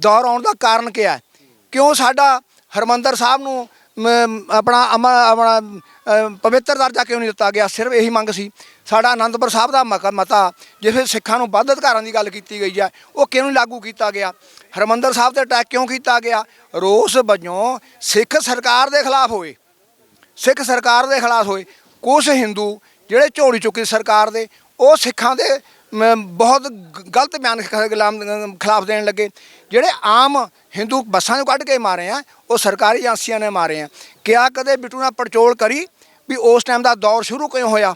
S3: ਦੌਰ ਆਉਣ ਦਾ ਕਾਰਨ ਕੀ ਹੈ ਕਿਉਂ ਸਾਡਾ ਹਰਮੰਦਰ ਸਾਹਿਬ ਨੂੰ ਆਪਣਾ, ਅਮ- ਆਪਣਾ ਪਵਿੱਤਰ ਦਰਜਾ ਕਿਉਂ ਨਹੀਂ ਦਿੱਤਾ ਗਿਆ? ਸਿਰਫ ਇਹੀ ਮੰਗ ਸੀ। ਸਾਡਾ ਆਨੰਦਪੁਰ ਸਾਹਿਬ ਦਾ ਮਕ- ਮਤਾ ਜਿਸ ਸਿੱਖਾਂ ਨੂੰ ਵੱਧ ਅਧਿਕਾਰਾਂ ਦੀ ਗੱਲ ਕੀਤੀ ਗਈ ਹੈ, ਉਹ ਕਿਉਂ ਨਹੀਂ ਲਾਗੂ ਕੀਤਾ ਗਿਆ? ਹਰਮੰਦਰ ਸਾਹਿਬ ਤੇ ਅਟੈਕ ਕਿਉਂ ਕੀਤਾ ਗਿਆ? ਰੋਸ ਵਜੋਂ ਸਿੱਖ ਸਰਕਾਰ ਦੇ ਖਿਲਾਫ ਹੋਏ। ਸਿੱਖ ਸਰਕਾਰ ਦੇ ਖਿਲਾਫ ਹੋਏ। ਕੁਝ ਹਿੰਦੂ ਜਿਹੜੇ ਝੋਲੀ ਚੁੱਕੀ ਸਰਕਾਰ ਦੇ ਉਹ ਸਿੱਖਾਂ ਦੇ ਮ, ਬਹੁਤ ਗਲਤ ਬਿਆਨ ਖਿਲਾਫ ਦੇਣ ਲੱਗੇ। ਜਿਹੜੇ ਆਮ ਹਿੰਦੂ ਬੱਸਾਂ ਨੂੰ ਕੱਢ ਕੇ ਮਾਰੇ ਆ ਉਹ ਸਰਕਾਰੀ ਏਜੰਸੀਆਂ ਨੇ ਮਾਰੇ ਆ। ਕਿਆ ਕਦੇ ਬਿੱਟੂ ਨਾਲ ਪੜਚੋਲ ਕਰੀ ਵੀ ਉਸ ਟਾਈਮ ਦਾ ਦੌਰ ਸ਼ੁਰੂ ਕਿਉਂ ਹੋਇਆ?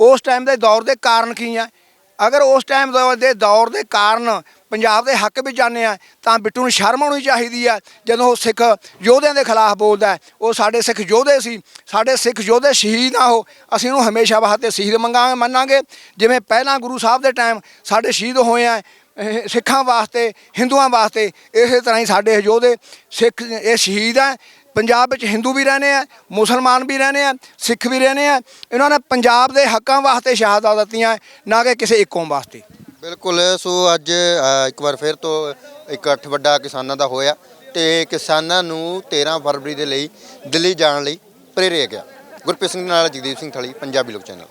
S3: ਉਸ ਟਾਈਮ ਦੇ ਦੌਰ ਦੇ ਕਾਰਨ ਕੀ ਆ? ਅਗਰ ਉਸ ਟਾਈਮ ਦੇ ਦੌਰ ਦੇ ਕਾਰਨ ਪੰਜਾਬ ਦੇ ਹੱਕ ਵਿੱਚ ਜਾਂਦੇ ਆ, ਤਾਂ ਬਿੱਟੂ ਨੂੰ ਸ਼ਰਮ ਆਉਣੀ ਚਾਹੀਦੀ ਆ। ਜਦੋਂ ਉਹ ਸਿੱਖ ਯੋਧਿਆਂ ਦੇ ਖਿਲਾਫ ਬੋਲਦਾ ਉਹ ਸਾਡੇ ਸਿੱਖ ਯੋਧੇ ਸੀ, ਸਾਡੇ ਸਿੱਖ ਯੋਧੇ ਸ਼ਹੀਦ ਆ ਉਹ ਅਸੀਂ ਉਹਨੂੰ ਹਮੇਸ਼ਾ ਵਾਸਤੇ ਸ਼ਹੀਦ ਮੰਗਾਂਗੇ ਮੰਨਾਂਗੇ। ਜਿਵੇਂ ਪਹਿਲਾਂ ਗੁਰੂ ਸਾਹਿਬ ਦੇ ਟਾਈਮ ਸਾਡੇ ਸ਼ਹੀਦ ਹੋਏ ਆ ਸਿੱਖਾਂ ਵਾਸਤੇ, ਹਿੰਦੂਆਂ ਵਾਸਤੇ, ਇਸੇ ਤਰ੍ਹਾਂ ਹੀ ਸਾਡੇ ਯੋਧੇ ਸਿੱਖ, ਇਹ ਸ਼ਹੀਦ ਆ। ਪੰਜਾਬ ਵਿੱਚ ਹਿੰਦੂ ਵੀ ਰਹਨੇ ਆ, ਮੁਸਲਮਾਨ ਵੀ ਰਹਨੇ ਆ, ਸਿੱਖ ਵੀ ਰਹਨੇ ਆ, ਇਹਨਾਂ ਨੇ ਪੰਜਾਬ ਦੇ ਹੱਕਾਂ ਵਾਸਤੇ ਸ਼ਹਾਦਤਾਂ ਦਿੱਤੀਆਂ, ਨਾ ਕਿ ਕਿਸੇ ਇੱਕ ਕੌਮ ਵਾਸਤੇ।
S1: ਬਿਲਕੁਲ, ਸੋ ਅੱਜ ਇੱਕ ਵਾਰ ਫਿਰ ਤੋਂ ਇਕੱਠ ਵੱਡਾ ਕਿਸਾਨਾਂ ਦਾ ਹੋਇਆ ਤੇ ਕਿਸਾਨਾਂ ਨੂੰ 13 ਫਰਵਰੀ ਦੇ ਲਈ ਦਿੱਲੀ ਜਾਣ ਲਈ ਪ੍ਰੇਰਿਆ ਗਿਆ। ਗੁਰਪ੍ਰੀਤ ਸਿੰਘ ਨਾਲ ਜਗਦੀਪ ਸਿੰਘ ਥਲੀ, ਪੰਜਾਬੀ ਲੋਕ ਚੈਨਲ।